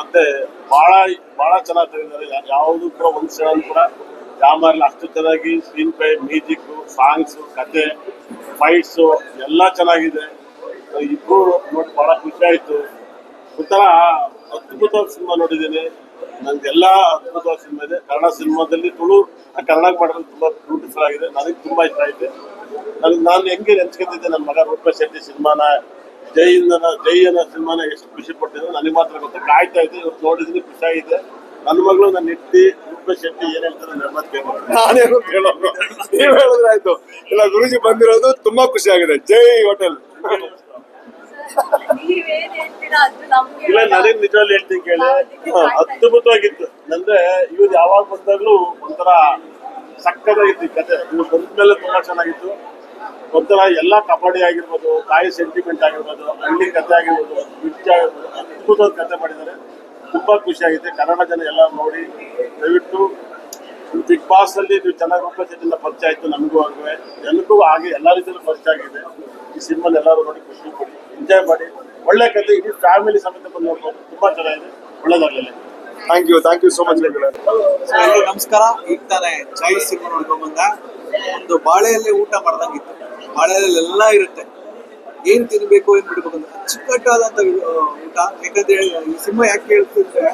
ಮತ್ತೆ ಬಹಳ ಬಹಳ ಚೆನ್ನಾಗಿ ತೆಗೆದಿದ್ದಾರೆ ಯಾವುದು ಕೂಡ ಒಂದು ಸಲ ಕೂಡ ಯಾಮಾರಿಲ್ಲ ಅಷ್ಟು ಚೆನ್ನಾಗಿ ಸ್ಕ್ರೀನ್ ಪ್ಲೇ ಮ್ಯೂಸಿಕ್ ಸಾಂಗ್ಸ್ ಕತೆ ಫೈಟ್ಸು ಎಲ್ಲ ಚೆನ್ನಾಗಿದೆ. ಇಬ್ರು ನೋಡಿ ಬಹಳ ಖುಷಿ ಆಯಿತು. ಒಂಥರ ಅದ್ಭುತವಾದ ಸಿನಿಮಾ ನೋಡಿದ್ದೀನಿ. ನಂಗೆಲ್ಲ ಅದ್ಭುತವಾದ ಸಿನಿಮಾ ಇದೆ. ಕನ್ನಡ ಸಿನಿಮಾದಲ್ಲಿ ತುಳು ಕನ್ನಡ ಮಾಡೋದು ತುಂಬಾ ಬ್ಯೂಟಿಫುಲ್ ಆಗಿದೆ. ನನಗೆ ತುಂಬಾ ಇಷ್ಟ ಆಯ್ತು. ನನಗೆ ನಾನು ಹೆಂಗೆ ನೆನ್ಸ್ಕೊಂಡಿದ್ದೆ ನನ್ನ ಮಗ ರೂಪ ಶೆಟ್ಟಿ ಸಿನಿಮಾನ ಜೈ ಇಂದನ ಜೈ ಅನ್ನೋ ಸಿನಿಮಾನ ಎಷ್ಟು ಖುಷಿ ಪಟ್ಟಿದ್ರು ನನಗೆ ಮಾತ್ರ ಗೊತ್ತು. ಕಾಯ್ತಾ ಇದ್ದೆ ಇವತ್ತು ನೋಡಿದ್ದೀನಿ ಖುಷಿ ಆಗಿದೆ. ನನ್ನ ಮಗಳು ನನ್ನ ಇಟ್ಟಿ ರೂಪೇಶ್ ಶೆಟ್ಟಿ ಏನ್ ಹೇಳ್ತಾರೆ ನನ್ನ ಕೇಳೋದು ನಾನೇನು ಕೇಳೋದು ನೀವ್ ಹೇಳಿದ್ರಾಯ್ತು ಇಲ್ಲ, ಗುರುಜಿ ಬಂದಿರೋದು ತುಂಬಾ ಖುಷಿ ಆಗಿದೆ. ಜೈ ಹೋಟೆಲ್. ಇಲ್ಲ, ನನಗೆ ನಿಜವಾಗ್ಲೂ ಹೇಳ್ತೀನಿ ಕೇಳಿ. ಅದ್ಭುತವಾಗಿತ್ತು. ಅಂದ್ರೆ ಇವ್ರು ಯಾವಾಗ ಬಂದಾಗ್ಲೂ ಒಂಥರ ಸಕ್ಕದಾಗಿತ್ತು ಈ ಕತೆ. ಇವ್ರು ಬಂದ್ಮೇಲೆ ತುಂಬಾ ಚೆನ್ನಾಗಿತ್ತು. ಒಂಥರ ಎಲ್ಲ ಕಬಡ್ಡಿ ಆಗಿರ್ಬೋದು ತಾಯಿ ಸೆಂಟಿಮೆಂಟ್ ಆಗಿರ್ಬೋದು ಹಳ್ಳಿ ಕತೆ ಆಗಿರ್ಬೋದು ನೃತ್ಯ ಆಗಿರ್ಬೋದು ಅದ್ಭುತವಾದ ಕತೆ ಮಾಡಿದ್ದಾರೆ. ತುಂಬ ಖುಷಿ ಆಗಿದೆ. ಕನ್ನಡ ಜನ ಎಲ್ಲ ನೋಡಿ ದಯವಿಟ್ಟು ಬಿಗ್ ಬಾಸ್ ಅಲ್ಲಿ ನೀವು ಚೆನ್ನಾಗಿ ರೂಪದಿಂದ ಪರಿಚಯ ಆಯಿತು ನಮಗೂ ಆಗುವೆ ಎಲ್ಲಕ್ಕೂ ಹಾಗೆ ಎಲ್ಲ ರೀತಿಯಲ್ಲೂ ಪರಿಚಯ ಆಗಿದೆ. ಈ ಸಿನಿಮಾ ಎಲ್ಲರೂ ನೋಡಿ ಖುಷಿ ಪಡಿ ಎಂಜಾಯ್ ಮಾಡಿ. ಒಳ್ಳೆ ಕತೆ ಇಡೀ ಫ್ಯಾಮಿಲಿ ಸಮೇತ ಬಂದು ನೋಡ್ಬೋದು. ತುಂಬ ಚೆನ್ನಾಗಿದೆ. ಒಳ್ಳೇದಾಗಲಿಲ್ಲ thank you thank you so much so ಎಲ್ರಿಗೂ ನಮಸ್ಕಾರ. ಈಗ ತಾನೇ ಜೈ ಸಿನಿಮಾ ನೋಡ್ಕೊಂಡ್ ಬಂದ. ಒಂದು ಬಾಳೆಯಲ್ಲೇ ಊಟ ಮಾಡ್ದಂಗಿತ್ತು. ಬಾಳೆಯಲ್ಲಿ ಎಲ್ಲ ಇರುತ್ತೆ. ಏನ್ ತಿನ್ಬೇಕು ಏನ್ ಬಿಡ್ಬೇಕು ಅಂತ ಚಿಕ್ಕಟ್ಟಾದಂತ ಊಟ. ಯಾಕಂದ್ರೆ ಈ ಸಿನಿಮಾ ಯಾಕೆ ಹೇಳ್ತಿದ್ರೆ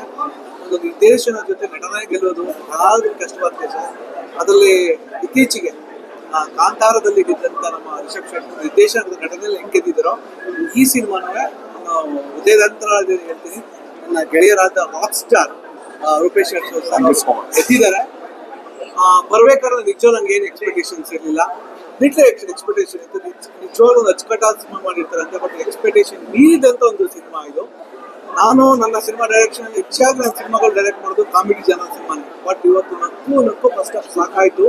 ಒಂದು ನಿರ್ದೇಶನ ಜೊತೆ ನಟನೆ ಗೆಲ್ಲೋದು ಬಹಳ ಕಷ್ಟವಾದ ಕೆಲಸ? ಅದರಲ್ಲಿ ಇತ್ತೀಚೆಗೆ ಆ, ಕಾಂತಾರದಲ್ಲಿ ಗೆದ್ದಂತ ನಮ್ಮ ರಿಷಬ್ ಶೆಟ್ಟಿ ನಿರ್ದೇಶನದ ನಟನೆಯಲ್ಲಿ ಹೆಂಗ್ ಗೆದ್ದಿದ್ದಾರೋ ಈ ಸಿನಿಮಾನೂ ಉದಯದಂತರ ಹೇಳ್ತೀನಿ. ನನ್ನ ಗೆಳೆಯರಾದ rock star Rupesh Shetty sir ಗೆದ್ದಿದ್ದಾರೆ. ಆ, ಬರ್ಬೇಕಾದ್ರೆ ನಿಜವೂ ನಂಗೆ ಏನು ಎಕ್ಸ್ಪೆಕ್ಟೇಷನ್ಸ್ ಇರಲಿಲ್ಲ. ಬಿಟ್ಲೆ ಎಕ್ಸ್ಪೆಕ್ಟೇಷನ್ ಇತ್ತು. ನಿಜ- ನಿಜವಾಗ್ಲೂ ಒಂದು ಅಚ್ಚುಕಟ್ಟಾದ ಸಿನಿಮಾ ಮಾಡಿರ್ತಾರೆ ಅಂತ ಬಟ್ ಎಕ್ಸ್ಪೆಕ್ಟೇಷನ್ ಮೀರಿದಂತ ಒಂದು ಸಿನಿಮಾ ಇದು. ನಾನು ನನ್ನ ಸಿನಿಮಾ ಡೈರೆಕ್ಷನ್ ಹೆಚ್ಚಾಗಿ ನನ್ನ ಸಿನಿಮಾಗಳು ಡೈರೆಕ್ಟ್ ಮಾಡೋದು ಕಾಮಿಡಿ ಜನ ಸಿನಿಮಾ ಬಟ್ ಇವತ್ತು ನಕ್ಕು ನಕ್ಕು ಫಸ್ಟ್ ಆಫ್ ಸಾಕಾಯ್ತು.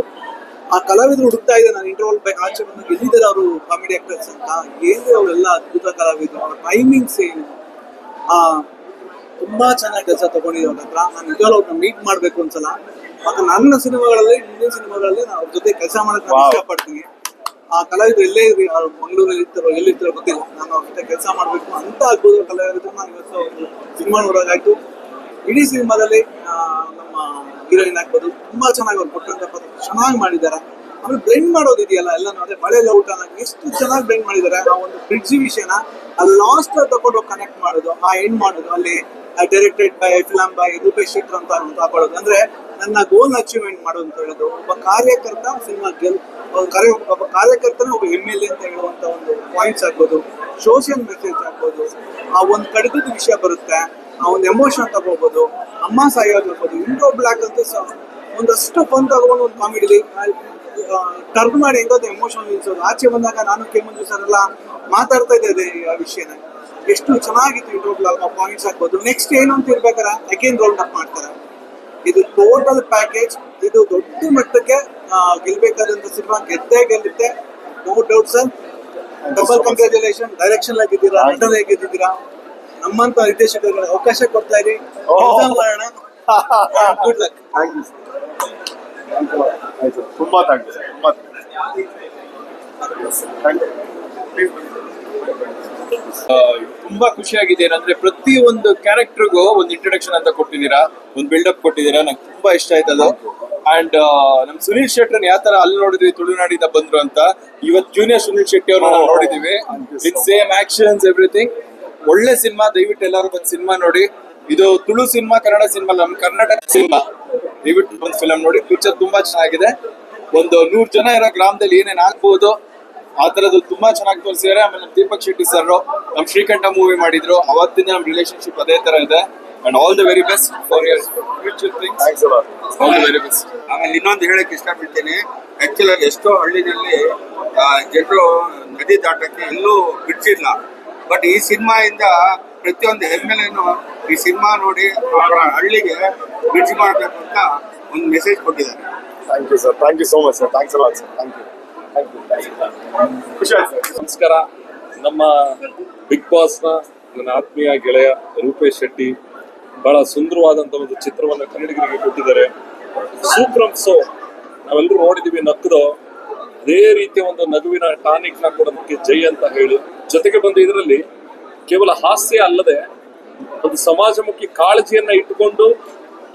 ಆ ಕಲಾವಿದರು ಹುಡುಕ್ತಾ ಇದೆ ನಾನು ಇಂಟರ್ವಲ್ ಬೈ ಆಚೆ ಬಂದಾಗ ಎಲ್ಲಿದ್ದಾರೆ ಅವರು ಕಾಮಿಡಿ ಆಕ್ಟರ್ಸ್ ಅಂತ. ಏನು ಅವರೆಲ್ಲ ಅದ್ಭುತ ಕಲಾವಿದರು. ಅವರ ಟೈಮಿಂಗ್ಸ್ ಏನು? ಆ, ತುಂಬಾ ಚೆನ್ನಾಗಿ ಕೆಲಸ ತಗೊಂಡಿದ್ದಾರೆ ಹತ್ರ. ನಾನು ನಿಜವಾಗ್ಲೂ ಅವ್ರನ್ನ ಮೀಟ್ ಮಾಡ್ಬೇಕು ಒಂದ್ಸಲ. ಮತ್ತೆ ನನ್ನ ಸಿನಿಮಾಗಳಲ್ಲಿ ಇಂಡಿಯನ್ ಸಿನಿಮಾಗಳಲ್ಲಿ ನಾನು ಅವ್ರ ಜೊತೆ ಕೆಲಸ ಮಾಡಕ್ಕೆ ನಾನು ಇಷ್ಟಪಡ್ತೀನಿ ಆ ಕಲಾವಿದ್ರು ಎಲ್ಲೇ ಇರಲಿ ಅವ್ರು ಮಂಗಳೂರಲ್ಲಿ ಇರ್ತಾರೋ ಎಲ್ಲಿರ್ತಾರೋ ಗೊತ್ತಿಲ್ಲ. ನಾನು ಅವ್ರ ಜೊತೆ ಕೆಲಸ ಮಾಡಬೇಕು ಅಂತ ಅದ್ಭುತ ಕಲಾವಿದ್ರು. ನಾನು ಇವತ್ತು ಸಿನಿಮಾ ನೋಡೋದಾಯ್ತು. ಇಡೀ ಸಿನಿಮಾದಲ್ಲಿ ನಮ್ಮ ಹೀರೋಯಿನ್ ಆಗ್ಬೋದು. ತುಂಬಾ ಚೆನ್ನಾಗಿ ಅವ್ರು ಕೊಟ್ಟಂತ ಚೆನ್ನಾಗಿ ಮಾಡಿದ್ದಾರೆ. ಆಮೇಲೆ ಬ್ಲೆಂಡ್ ಮಾಡೋದು ಇದೆಯಲ್ಲ ಎಲ್ಲ ಅದೇ ಬಳೆ ಊಟನ ಎಷ್ಟು ಚೆನ್ನಾಗಿ ಬ್ಲೆಂಡ್ ಮಾಡಿದ್ದಾರೆ. ಆ ಒಂದು ಬ್ರಿಡ್ಜ್ ವಿಷಯನ ಅಲ್ಲಿ ಲಾಸ್ಟ್ ತಗೊಂಡು ಕನೆಕ್ಟ್ ಮಾಡೋದು ಆ ಎಂಡ್ ಮಾಡೋದು. ಅಲ್ಲಿ directed by film by Rupesh Shettar ಅಂತ ತಗೊಳ್ಳೋದು ಅಂದ್ರೆ ನನ್ನ ಗೋಲ್ ಅಚೀವ್ಮೆಂಟ್ ಮಾಡು ಅಂತ ಹೇಳೋದು ಒಬ್ಬ ಕಾರ್ಯಕರ್ತ ಸಿನಿಮಾ ಗೆಲ್ ಕಾರ್ಯ ಒಬ್ಬ ಕಾರ್ಯಕರ್ತನ ಒಬ್ಬ ಎಂ ಎಲ್ ಎ ಅಂತ ಹೇಳುವಂತ ಒಂದು ಪಾಯಿಂಟ್ಸ್ ಆಗ್ಬೋದು ಸೋಷಿಯಲ್ ಮೆಸೇಜ್ ಆಗ್ಬೋದು ಆ ಒಂದು ಕಡಿತದ ವಿಷಯ ಬರುತ್ತೆ. ಆ ಒಂದು ಎಮೋಷನ್ ತಗೋಬಹುದು ಅಮ್ಮ ಸಾಯೋದಿರ್ಬೋದು ಇಂಡೋ ಬ್ಲಾಕ್ ಅಂತ ಒಂದಷ್ಟು ಫನ್ ತಗೊಂಡು ಒಂದು ಕಾಮಿಡಿಲಿ ಟರ್ನ್ ಮಾಡಿ ಹೆಂಗೋ ಎಮೋಷನ್ ನಿಲ್ಸೋದು. ಆಚೆ ಬಂದಾಗ ನಾನು ಕೆಮ್ಮಂಜು ಸರ್ ಎಲ್ಲ ಮಾತಾಡ್ತಾ ಇದ್ದೆ ಆ ವಿಷಯನ. ಎಷ್ಟು ಚೆನ್ನಾಗಿತ್ತು ಇಂಡೋ ಬ್ಲಾಕ್ ಆ ಪಾಯಿಂಟ್ಸ್ ಆಗ್ಬೋದು ನೆಕ್ಸ್ಟ್ ಏನು ಅಂತ ಇರ್ಬೇಕಾರೆ ಅಗೇನ್ ರೌಂಡ್ ಅಪ್ ಮಾಡ್ತಾರೆ. ಇದು ಟೋಟಲ್ ಪ್ಯಾಕೇಜ್ ಇದು ದೊಡ್ಡ ಮಟ್ಟಕ್ಕೆ ಗೆಲ್ಬೇಕಾದಂತ ಸಿನಿಮಾ ಗೆದ್ದೇ ಗೆಲ್ಲುತ್ತೆ. No doubt sir double congratulation direction ಆಗಿದ್ದೀರಾ ಅಂಡರ್ ಆಗಿದ್ದೀರಾ ನಮ್ಮಂತ ನಿರ್ದೇಶಕರು ಅವಕಾಶ ಕೊಡ್ತಾ ಇರಿ. ಮಾಡೋಣ ಗುಡ್ ಲಕ್ ತುಂಬಾ ಥ್ಯಾಂಕ್ ಯು ತುಂಬಾ ಥ್ಯಾಂಕ್ ಯು ತುಂಬಾ ಖುಷಿಯಾಗಿದೆ. ಏನಂದ್ರೆ ಪ್ರತಿ ಒಂದು ಕ್ಯಾರೆಕ್ಟರ್ಗೂ ಒಂದು ಇಂಟ್ರೊಡಕ್ಷನ್ ಅಂತ ಕೊಟ್ಟಿದ್ದೀರಾ? ಒಂದು ಬಿಲ್ಡಪ್ ಕೊಟ್ಟಿದ್ದೀರಾ? ನಂಗೆ ತುಂಬಾ ಇಷ್ಟ ಆಯ್ತು ಅದು. ಅಂಡ್ ನಮ್ ಸುನೀಲ್ ಶೆಟ್ಟರ್ ಯಾವ ತರ ಅಲ್ಲಿ ನೋಡಿದ್ವಿ ತುಳುನಾಡಿಂದ ಬಂದ್ರು ಅಂತ ಇವತ್ತು ಜೂನಿಯರ್ ಸುನೀಲ್ ಶೆಟ್ಟಿ ಅವ್ರನ್ನ ನೋಡಿದೀವಿ. ವಿತ್ ಸೇಮ್ ಆಕ್ಷನ್ಸ್ ಎವ್ರಿಥಿಂಗ್ ಒಳ್ಳೆ ಸಿನಿಮಾ, ದಯವಿಟ್ಟು ಎಲ್ಲರೂ ಒಂದು ಸಿನಿಮಾ ನೋಡಿ. ಇದು ತುಳು ಸಿನಿಮಾ, ಕನ್ನಡ ಸಿನಿಮಾ ನಮ್ ಕರ್ನಾಟಕ ಸಿನಿಮಾ. ದಯವಿಟ್ಟು ಒಂದು ಫಿಲಂ ನೋಡಿ. ಫ್ಯೂಚರ್ ತುಂಬಾ ಚೆನ್ನಾಗಿದೆ. ಒಂದು ನೂರ್ ಜನ ಇರೋ ಗ್ರಾಮದಲ್ಲಿ ಏನೇನ್ ಆಗ್ಬೋದು ಆ ತರದ್ದು ತುಂಬಾ ಚೆನ್ನಾಗಿ ತೋರಿಸಿದ್ದಾರೆ. ಆಮೇಲೆ ನಮ್ ದೀಪಕ್ ಶೆಟ್ಟಿ ಸರ್ ನಮ್ ಶ್ರೀಕಂಠ ಮೂವಿ ಮಾಡಿದ್ರು. ಅವತ್ತಿನ ನಮ್ ರಿಲೇಶನ್ಶಿಪ್ ಅದೇ ತರ ಇದೆ. And all the very best for your future things all the very best ಆಮೇಲೆ ಇನ್ನೊಂದು ಹೇಳಕ್ ಇಷ್ಟಪಡ್ತೀನಿ. ಆಕ್ಚುಲಿ ಎಷ್ಟೋ ಹಳ್ಳಿನಲ್ಲಿ ಜನರು ನದಿ ದಾಟಕ್ಕೆ ಎಲ್ಲೂ ಬಿಡ್ಸಿಲ್ಲ ಬಟ್ ಈ ಸಿನಿಮಾಯಿಂದ ಪ್ರತಿಯೊಂದು ಹೆಮ್ಮೆಲೆನು ಈ ಸಿನಿಮಾ ನೋಡಿ ಅವರ ಹಳ್ಳಿಗೆ ಬ್ರಿಡ್ಜ್ ಮಾಡಬೇಕು ಅಂತ ಒಂದು ಮೆಸೇಜ್ ಕೊಟ್ಟಿದ್ದಾರೆ. Thank you sir thank you so much sir thanks ಅಲ್ಲ ಸರ್ ಥ್ಯಾಂಕ್ ಯು ನಮಸ್ಕಾರ. ನಮ್ಮ ಬಿಗ್ ಬಾಸ್ನ ನನ್ನ ಆತ್ಮೀಯ ಗೆಳೆಯ ರೂಪೇಶ್ ಶೆಟ್ಟಿ ಬಹಳ ಸುಂದರವಾದಂತ ಒಂದು ಚಿತ್ರವನ್ನು ಕನ್ನಡಿಗರಿಗೆ ಕೊಟ್ಟಿದ್ದಾರೆ. ಸೂಪ್ರಂ ಸೋ ನಾವೆಲ್ಲರೂ ನೋಡಿದೀವಿ ನಕ್ಕದು ಅದೇ ರೀತಿಯ ಒಂದು ನಗುವಿನ ಟಾನಿಕ್ನ ಕೊಡೋದಕ್ಕೆ ಜೈ ಅಂತ ಹೇಳಿ. ಜೊತೆಗೆ ಬಂದ ಇದರಲ್ಲಿ ಕೇವಲ ಹಾಸ್ಯ ಅಲ್ಲದೆ ಒಂದು ಸಮಾಜಮುಖಿ ಕಾಳಜಿಯನ್ನ ಇಟ್ಟುಕೊಂಡು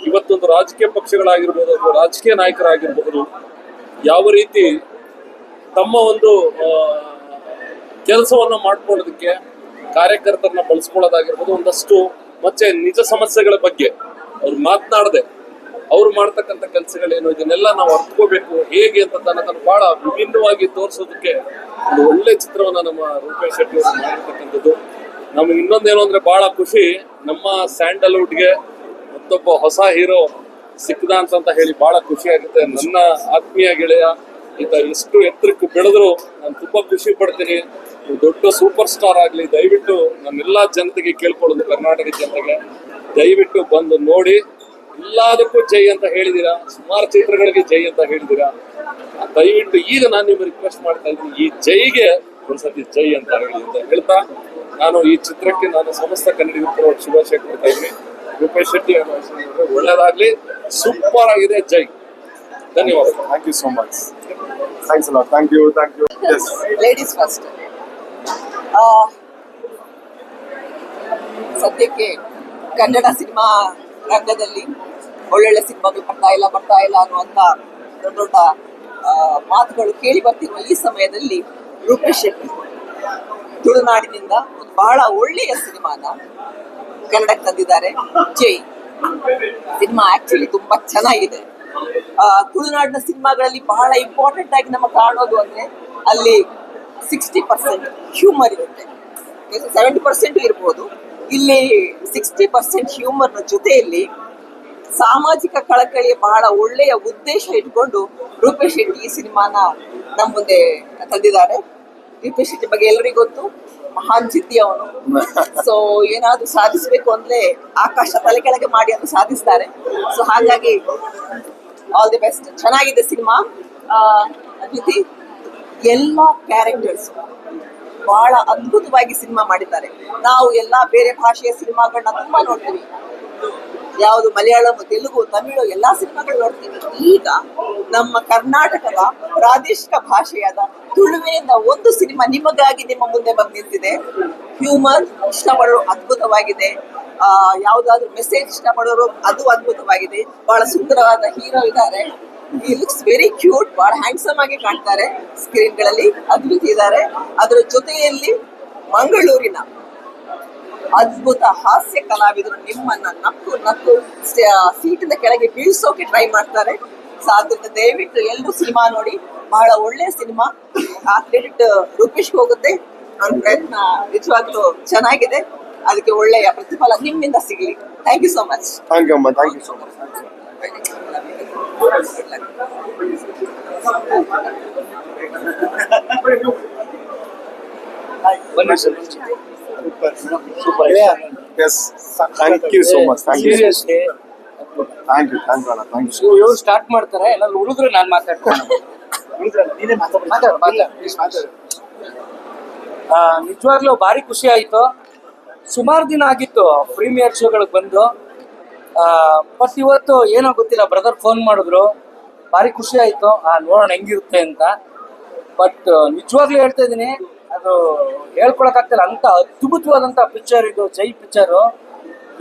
ಇವತ್ತೊಂದು ರಾಜಕೀಯ ಪಕ್ಷಗಳಾಗಿರ್ಬೋದು ಅಥವಾ ರಾಜಕೀಯ ನಾಯಕರಾಗಿರ್ಬಹುದು ಯಾವ ರೀತಿ ತಮ್ಮ ಒಂದು ಕೆಲಸವನ್ನು ಮಾಡ್ಕೊಳ್ಳೋದಕ್ಕೆ ಕಾರ್ಯಕರ್ತರನ್ನ ಬಳಸ್ಕೊಳ್ಳೋದಾಗಿರ್ಬೋದು, ಒಂದಷ್ಟು ಮತ್ತೆ ನಿಜ ಸಮಸ್ಯೆಗಳ ಬಗ್ಗೆ ಅವ್ರು ಮಾತನಾಡದೆ. ಅವ್ರು ಮಾಡ್ತಕ್ಕಂಥ ಕೆಲಸಗಳೇನು, ಇದನ್ನೆಲ್ಲ ನಾವು ಅರ್ಥಕೋಬೇಕು ಹೇಗೆ ಅಂತ ತನ್ನ ಬಹಳ ವಿಭಿನ್ನವಾಗಿ ತೋರಿಸೋದಕ್ಕೆ ಒಂದು ಒಳ್ಳೆ ಚಿತ್ರವನ್ನ ನಮ್ಮ ರೂಪೇಶ್ ಶೆಟ್ಟಿ ಅವರು ಮಾಡಿರ್ತಕ್ಕಂಥದ್ದು. ನಮ್ಗೆ ಇನ್ನೊಂದೇನು ಅಂದ್ರೆ ಬಹಳ ಖುಷಿ, ನಮ್ಮ ಸ್ಯಾಂಡಲ್ವುಡ್ಗೆ ಮತ್ತೊಬ್ಬ ಹೊಸ ಹೀರೋ ಸಿಕ್ಕದ ಅಂತ ಹೇಳಿ ಬಹಳ ಖುಷಿ ಆಗುತ್ತೆ. ನನ್ನ ಆತ್ಮೀಯ ಗೆಳೆಯ ಈತ ಎಷ್ಟು ಎತ್ತರಕ್ಕೆ ಬೆಳೆದ್ರು ನಾನು ತುಂಬಾ ಖುಷಿ ಪಡ್ತೀನಿ. ದೊಡ್ಡ ಸೂಪರ್ ಸ್ಟಾರ್ ಆಗ್ಲಿ, ದಯವಿಟ್ಟು ನಮ್ಮೆಲ್ಲಾ ಜನತೆಗೆ ಕೇಳ್ಕೊಳ್ಳೋದು, ಕರ್ನಾಟಕ ಜನತೆಗೆ. ದಯವಿಟ್ಟು ಬಂದು ನೋಡಿ. ಎಲ್ಲದಕ್ಕೂ ಜೈ ಅಂತ ಹೇಳಿದೀರಾ? ಸುಮಾರು ಚಿತ್ರಗಳಿಗೆ ಜೈ ಅಂತ ಹೇಳಿದೀರಾ? ದಯವಿಟ್ಟು ಈಗ ನಾನು ನಿಮ್ಗೆ ರಿಕ್ವೆಸ್ಟ್ ಮಾಡ್ತಾ ಇದ್ದೀನಿ. ಈ ಜೈಗೆ ಒಂದ್ಸತಿ ಜೈ ಅಂತ ಹೇಳಿ ಅಂತ ಹೇಳ್ತಾ, ನಾನು ಈ ಚಿತ್ರಕ್ಕೆ ನಾನು ಸಮಸ್ತ ಕನ್ನಡಿಗರ ಶುಭಾಶಯ ಕೊಡ್ತಾ ಇದ್ದೀನಿ. ರೂಪೇಶ್ ಶೆಟ್ಟಿ ಒಳ್ಳೇದಾಗ್ಲಿ ಸೂಪರ್ ಆಗಿದೆ, ಜೈ. ಧನ್ಯವಾದಗಳು. Thank you so much thanks ಅಲ್ಲ thank you thank you yes ladies first ಸದ್ಯಕ್ಕೆ ಕನ್ನಡ ಸಿನಿಮಾ ರಂಗದಲ್ಲಿ ಒಳ್ಳೊಳ್ಳೆ ಸಿನಿಮಾಗಳು ಬರ್ತಾ ಇಲ್ಲ ಬರ್ತಾ ಇಲ್ಲ ಅನ್ನುವಂತ ದೊಡ್ಡ ದೊಡ್ಡ ಆ, ಮಾತುಗಳು ಕೇಳಿ ಬರ್ತಿರುವ ಈ ಸಮಯದಲ್ಲಿ ರೂಪೇಶ್ ಶೆಟ್ಟಿ. ತುಳುನಾಡಿನಿಂದ ಒಂದು ಬಹಳ ಒಳ್ಳೆಯ ಸಿನಿಮಾನ ಕನ್ನಡಕ್ಕೆ ತಂದಿದ್ದಾರೆ. ಜೈ. ಸಿನಿಮಾ ಆಕ್ಚುಲಿ ತುಂಬಾ ಚೆನ್ನಾಗಿದೆ. ತುಳುನಾಡಿನ ಸಿನಿಮಾಗಳಲ್ಲಿ ಬಹಳ ಇಂಪಾರ್ಟೆಂಟ್ ಆಗಿ ನಮಗೆ ಕಾಣೋದು ಅಂದ್ರೆ ಅಲ್ಲಿ ಸಿಕ್ಸ್ಟಿ ಪರ್ಸೆಂಟ್ ಹ್ಯೂಮರ್ ಇರುತ್ತೆ. ಸೆವೆಂಟಿ ಪರ್ಸೆಂಟ್ ಇರ್ಬೋದು. ಇಲ್ಲಿ ಸಿಕ್ಸ್ಟಿ ಪರ್ಸೆಂಟ್ ಹ್ಯೂಮರ್ನ ಜೊತೆಯಲ್ಲಿ ಸಾಮಾಜಿಕ ಕಳಕಳಿಯ ಬಹಳ ಒಳ್ಳೆಯ ಉದ್ದೇಶ ಇಟ್ಕೊಂಡು ರೂಪೇಶ್ ಶೆಟ್ಟಿ ಈ ಸಿನಿಮಾನ ನಮ್ಮ ಮುಂದೆ ತಂದಿದ್ದಾರೆ. ರೂಪೇಶ್ ಶೆಟ್ಟಿ ಬಗ್ಗೆ ಎಲ್ಲರಿಗೂ ಗೊತ್ತು. ಮಹಾನ್ ಜಿದ್ದಿ ಅವನು. ಸೊ ಏನಾದ್ರೂ ಸಾಧಿಸಬೇಕು ಅಂದ್ರೆ ಆಕಾಶ ತಲೆ ಕೆಳಗೆ ಮಾಡಿ ಅಂತ ಸಾಧಿಸ್ತಾರೆ. ಸೊ ಹಾಗಾಗಿ ಆಲ್ ದಿ ಬೆಸ್ಟ್ ಚೆನ್ನಾಗಿದೆ ಸಿನಿಮಾ. ಅದಿತಿ ಎಲ್ಲ ಕ್ಯಾರೆಕ್ಟರ್ಸ್ ಬಹಳ ಅದ್ಭುತವಾಗಿ ಸಿನಿಮಾ ಮಾಡಿದ್ದಾರೆ. ನಾವು ಎಲ್ಲ ಬೇರೆ ಭಾಷೆಯ ಸಿನಿಮಾಗಳನ್ನ ತುಂಬಾ ನೋಡ್ತೀವಿ. ಯಾವುದು ಮಲಯಾಳಂ, ತೆಲುಗು, ತಮಿಳು, ಎಲ್ಲಾ ಸಿನಿಮಾಗಳು ನೋಡ್ತೀವಿ. ಈಗ ನಮ್ಮ ಕರ್ನಾಟಕದ ಪ್ರಾದೇಶಿಕ ಭಾಷೆಯಾದ ತುಳುವಿನಿಂದ ಒಂದು ಸಿನಿಮಾ ನಿಮಗಾಗಿ ನಿಮ್ಮ ಮುಂದೆ ಬಂದು ನಿಂತಿದೆ. ಹ್ಯೂಮರ್, ಇಷ್ಟಪಡೋರು ಅದ್ಭುತವಾಗಿದೆ. ಆ, ಯಾವ್ದಾದ್ರು ಮೆಸೇಜ್ ಇಷ್ಟಪಡೋರು ಅದು ಅದ್ಭುತವಾಗಿದೆ. ಬಹಳ ಸುಂದರವಾದ ಹೀರೋ ಇದ್ದಾರೆ. ಈ ಲುಕ್ಸ್ ವೆರಿ ಕ್ಯೂಟ್ ಬಹಳ ಹ್ಯಾಂಡ್ಸಮ್ ಆಗಿ ಕಾಣ್ತಾರೆ ಸ್ಕ್ರೀನ್ಗಳಲ್ಲಿ. ಅದ್ಭುತ ಇದ್ದಾರೆ. ಅದರ ಜೊತೆಯಲ್ಲಿ ಮಂಗಳೂರಿನ ಅದ್ಭುತ ಹಾಸ್ಯ ಕಲಾವಿದರು ನಿಮ್ಮನ್ನ ನಕ್ಕು ನಕ್ಕು ಸೀಟಿಂದ ಕೆಳಗೆ ಬೀಳ್ಸೋಕೆ ಟ್ರೈ ಮಾಡ್ತಾರೆ. ಸಾಧ್ಯತೆ ದಯವಿಟ್ಟು ಎಲ್ಲರೂ ಸಿನಿಮಾ ನೋಡಿ. ಬಹಳ ಒಳ್ಳೆ ಸಿನಿಮಾ. ಆ ಕ್ರೆಡಿಟ್ ರೂಪೇಶ್ ಹೋಗುತ್ತೆ. ನನ್ನ ಪ್ರಯತ್ನ ನಿಜವಾಗ್ಲೂ ಚೆನ್ನಾಗಿದೆ. ಅದಕ್ಕೆ ಒಳ್ಳೆಯ ಪ್ರತಿಫಲ ನಿಮ್ಮಿಂದ ಸಿಗಲಿ. Thank you so much thank you ಅಮ್ಮ. Thank you so much yes thank you so much thank you seriously thank you thank you ಅಣ್ಣ ಥ್ಯಾಂಕ್ ಯು ಇವ್ರು ಸ್ಟಾರ್ಟ್ ಮಾಡ್ತಾರೆ ಎಲ್ಲ ಉಳಿದ್ರೆ ನಾನು ಮಾತಾಡ್ತೀನಿ. ಮಾತಾಡು, ಮಾತಾಡು, please ಮಾತಾಡು. ಆ, ನಿಜವಾಗ್ಲೂ ಭಾರಿ ಖುಷಿ ಆಯ್ತು. ಸುಮಾರು ದಿನ ಆಗಿತ್ತು ಪ್ರೀಮಿಯರ್ ಶೋಗಳಿಗೆ ಬಂದು. ಬಟ್ ಇವತ್ತು ಏನೋ ಗೊತ್ತಿಲ್ಲ ಬ್ರದರ್ ಫೋನ್ ಮಾಡಿದ್ರು. ಭಾರಿ ಖುಷಿ ಆಯ್ತು. ಆ ನೋಡೋಣ ಹೆಂಗಿರುತ್ತೆ ಅಂತ. ಬಟ್ ನಿಜವಾಗ್ಲೂ ಹೇಳ್ತಾ ಇದ್ದೀನಿ ಅದು ಹೇಳ್ಕೊಳಕ್ಕಾಗ್ತಿಲ್ಲ. ಅಂತ ಅದ್ಭುತವಾದಂತ ಪಿಕ್ಚರ್ ಇದು ಜೈ ಪಿಕ್ಚರ್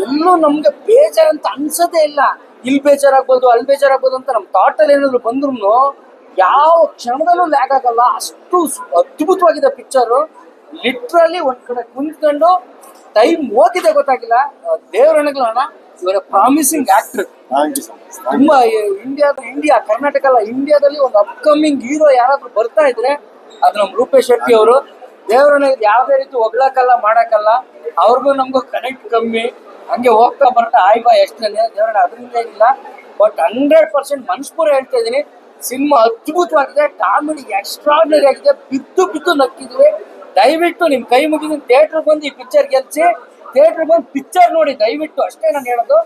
ಎಲ್ಲೂ ನಮ್ಗೆ ಅಂತ ಅನ್ಸೋದೇ ಇಲ್ಲ. ಇಲ್ಲಿ ಬೇಜಾರಾಗ್ಬೋದು ಅಲ್ಲಿ ಬೇಜಾರಾಗ್ಬೋದು ಅಂತ ನಮ್ಮ ಥಾಟಲ್ಲಿ ಏನಾದ್ರು ಬಂದ್ರು ಯಾವ ಕ್ಷಣದಲ್ಲೂ ಲ್ಯಾಗ್ ಆಗಲ್ಲ. ಅಷ್ಟು ಅದ್ಭುತವಾಗಿದೆ ಪಿಕ್ಚರು ಲಿಟ್ರಲಿ ಒಂದ್ ಕಡೆ ಕುಂತ್ಕೊಂಡು ಟೈಮ್ ಹೋಗಿದೆ ಗೊತ್ತಾಗಿಲ್ಲ. ದೇವರಣಗಳನ್ನ ಇವರ ಪ್ರಾಮಿಸಿಂಗ್ ಆಕ್ಟರ್ ತುಂಬಾ ಇಂಡಿಯಾದ ಇಂಡಿಯಾ ಕರ್ನಾಟಕ ಅಲ್ಲ ಇಂಡಿಯಾದಲ್ಲಿ ಒಂದು ಅಪ್ಕಮಿಂಗ್ ಹೀರೋ ಯಾರಾದ್ರೂ ಬರ್ತಾ ಇದ್ರೆ ಅದು ನಮ್ಮ ರೂಪೇಶ್ ಶೆಟ್ಟಿ ಅವರು. ದೇವರನ್ನ ಯಾವ್ದೇ ರೀತಿ ಒಗ್ಲಕ್ಕಲ್ಲ ಮಾಡಕ್ಕಲ್ಲ, ಅವ್ರಿಗೂ ನಮಗೂ ಕನೆಕ್ಟ್ ಕಮ್ಮಿ. ಹಂಗೆ ಹೋಗ್ತಾ ಬರ್ತಾ ಆಯ್ ಬಾ ಎಷ್ಟನೇ ದೇವ್ರನ್ನ ಅದರಿಂದ ಏನಿಲ್ಲ. ಬಟ್ ಹಂಡ್ರೆಡ್ ಪರ್ಸೆಂಟ್ ಮನ್ಸ್ಪೂರ ಹೇಳ್ತಾ ಇದ್ದೀನಿ, ಸಿನಿಮಾ ಅದ್ಭುತವಾಗಿದೆ, ಕಾಮಿಡಿ ಎಕ್ಸ್ಟ್ರಾರ್ಡಿನರಿ ಆಗಿದೆ, ಬಿದ್ದು ಬಿದ್ದು ನಕ್ಕಿದ್ವಿ. ದಯವಿಟ್ಟು ನಿಮ್ ಕೈ ಮುಗಿದು ಥಿಯೇಟರ್ ಬಂದು ಈ ಪಿಕ್ಚರ್ ಗೆಲ್ಸಿ. ಥಿಯೇಟರ್ ಬಂದು ಪಿಕ್ಚರ್ ನೋಡಿ, ದಯವಿಟ್ಟು ಅಷ್ಟೇ ನಾನು ಹೇಳೋದು.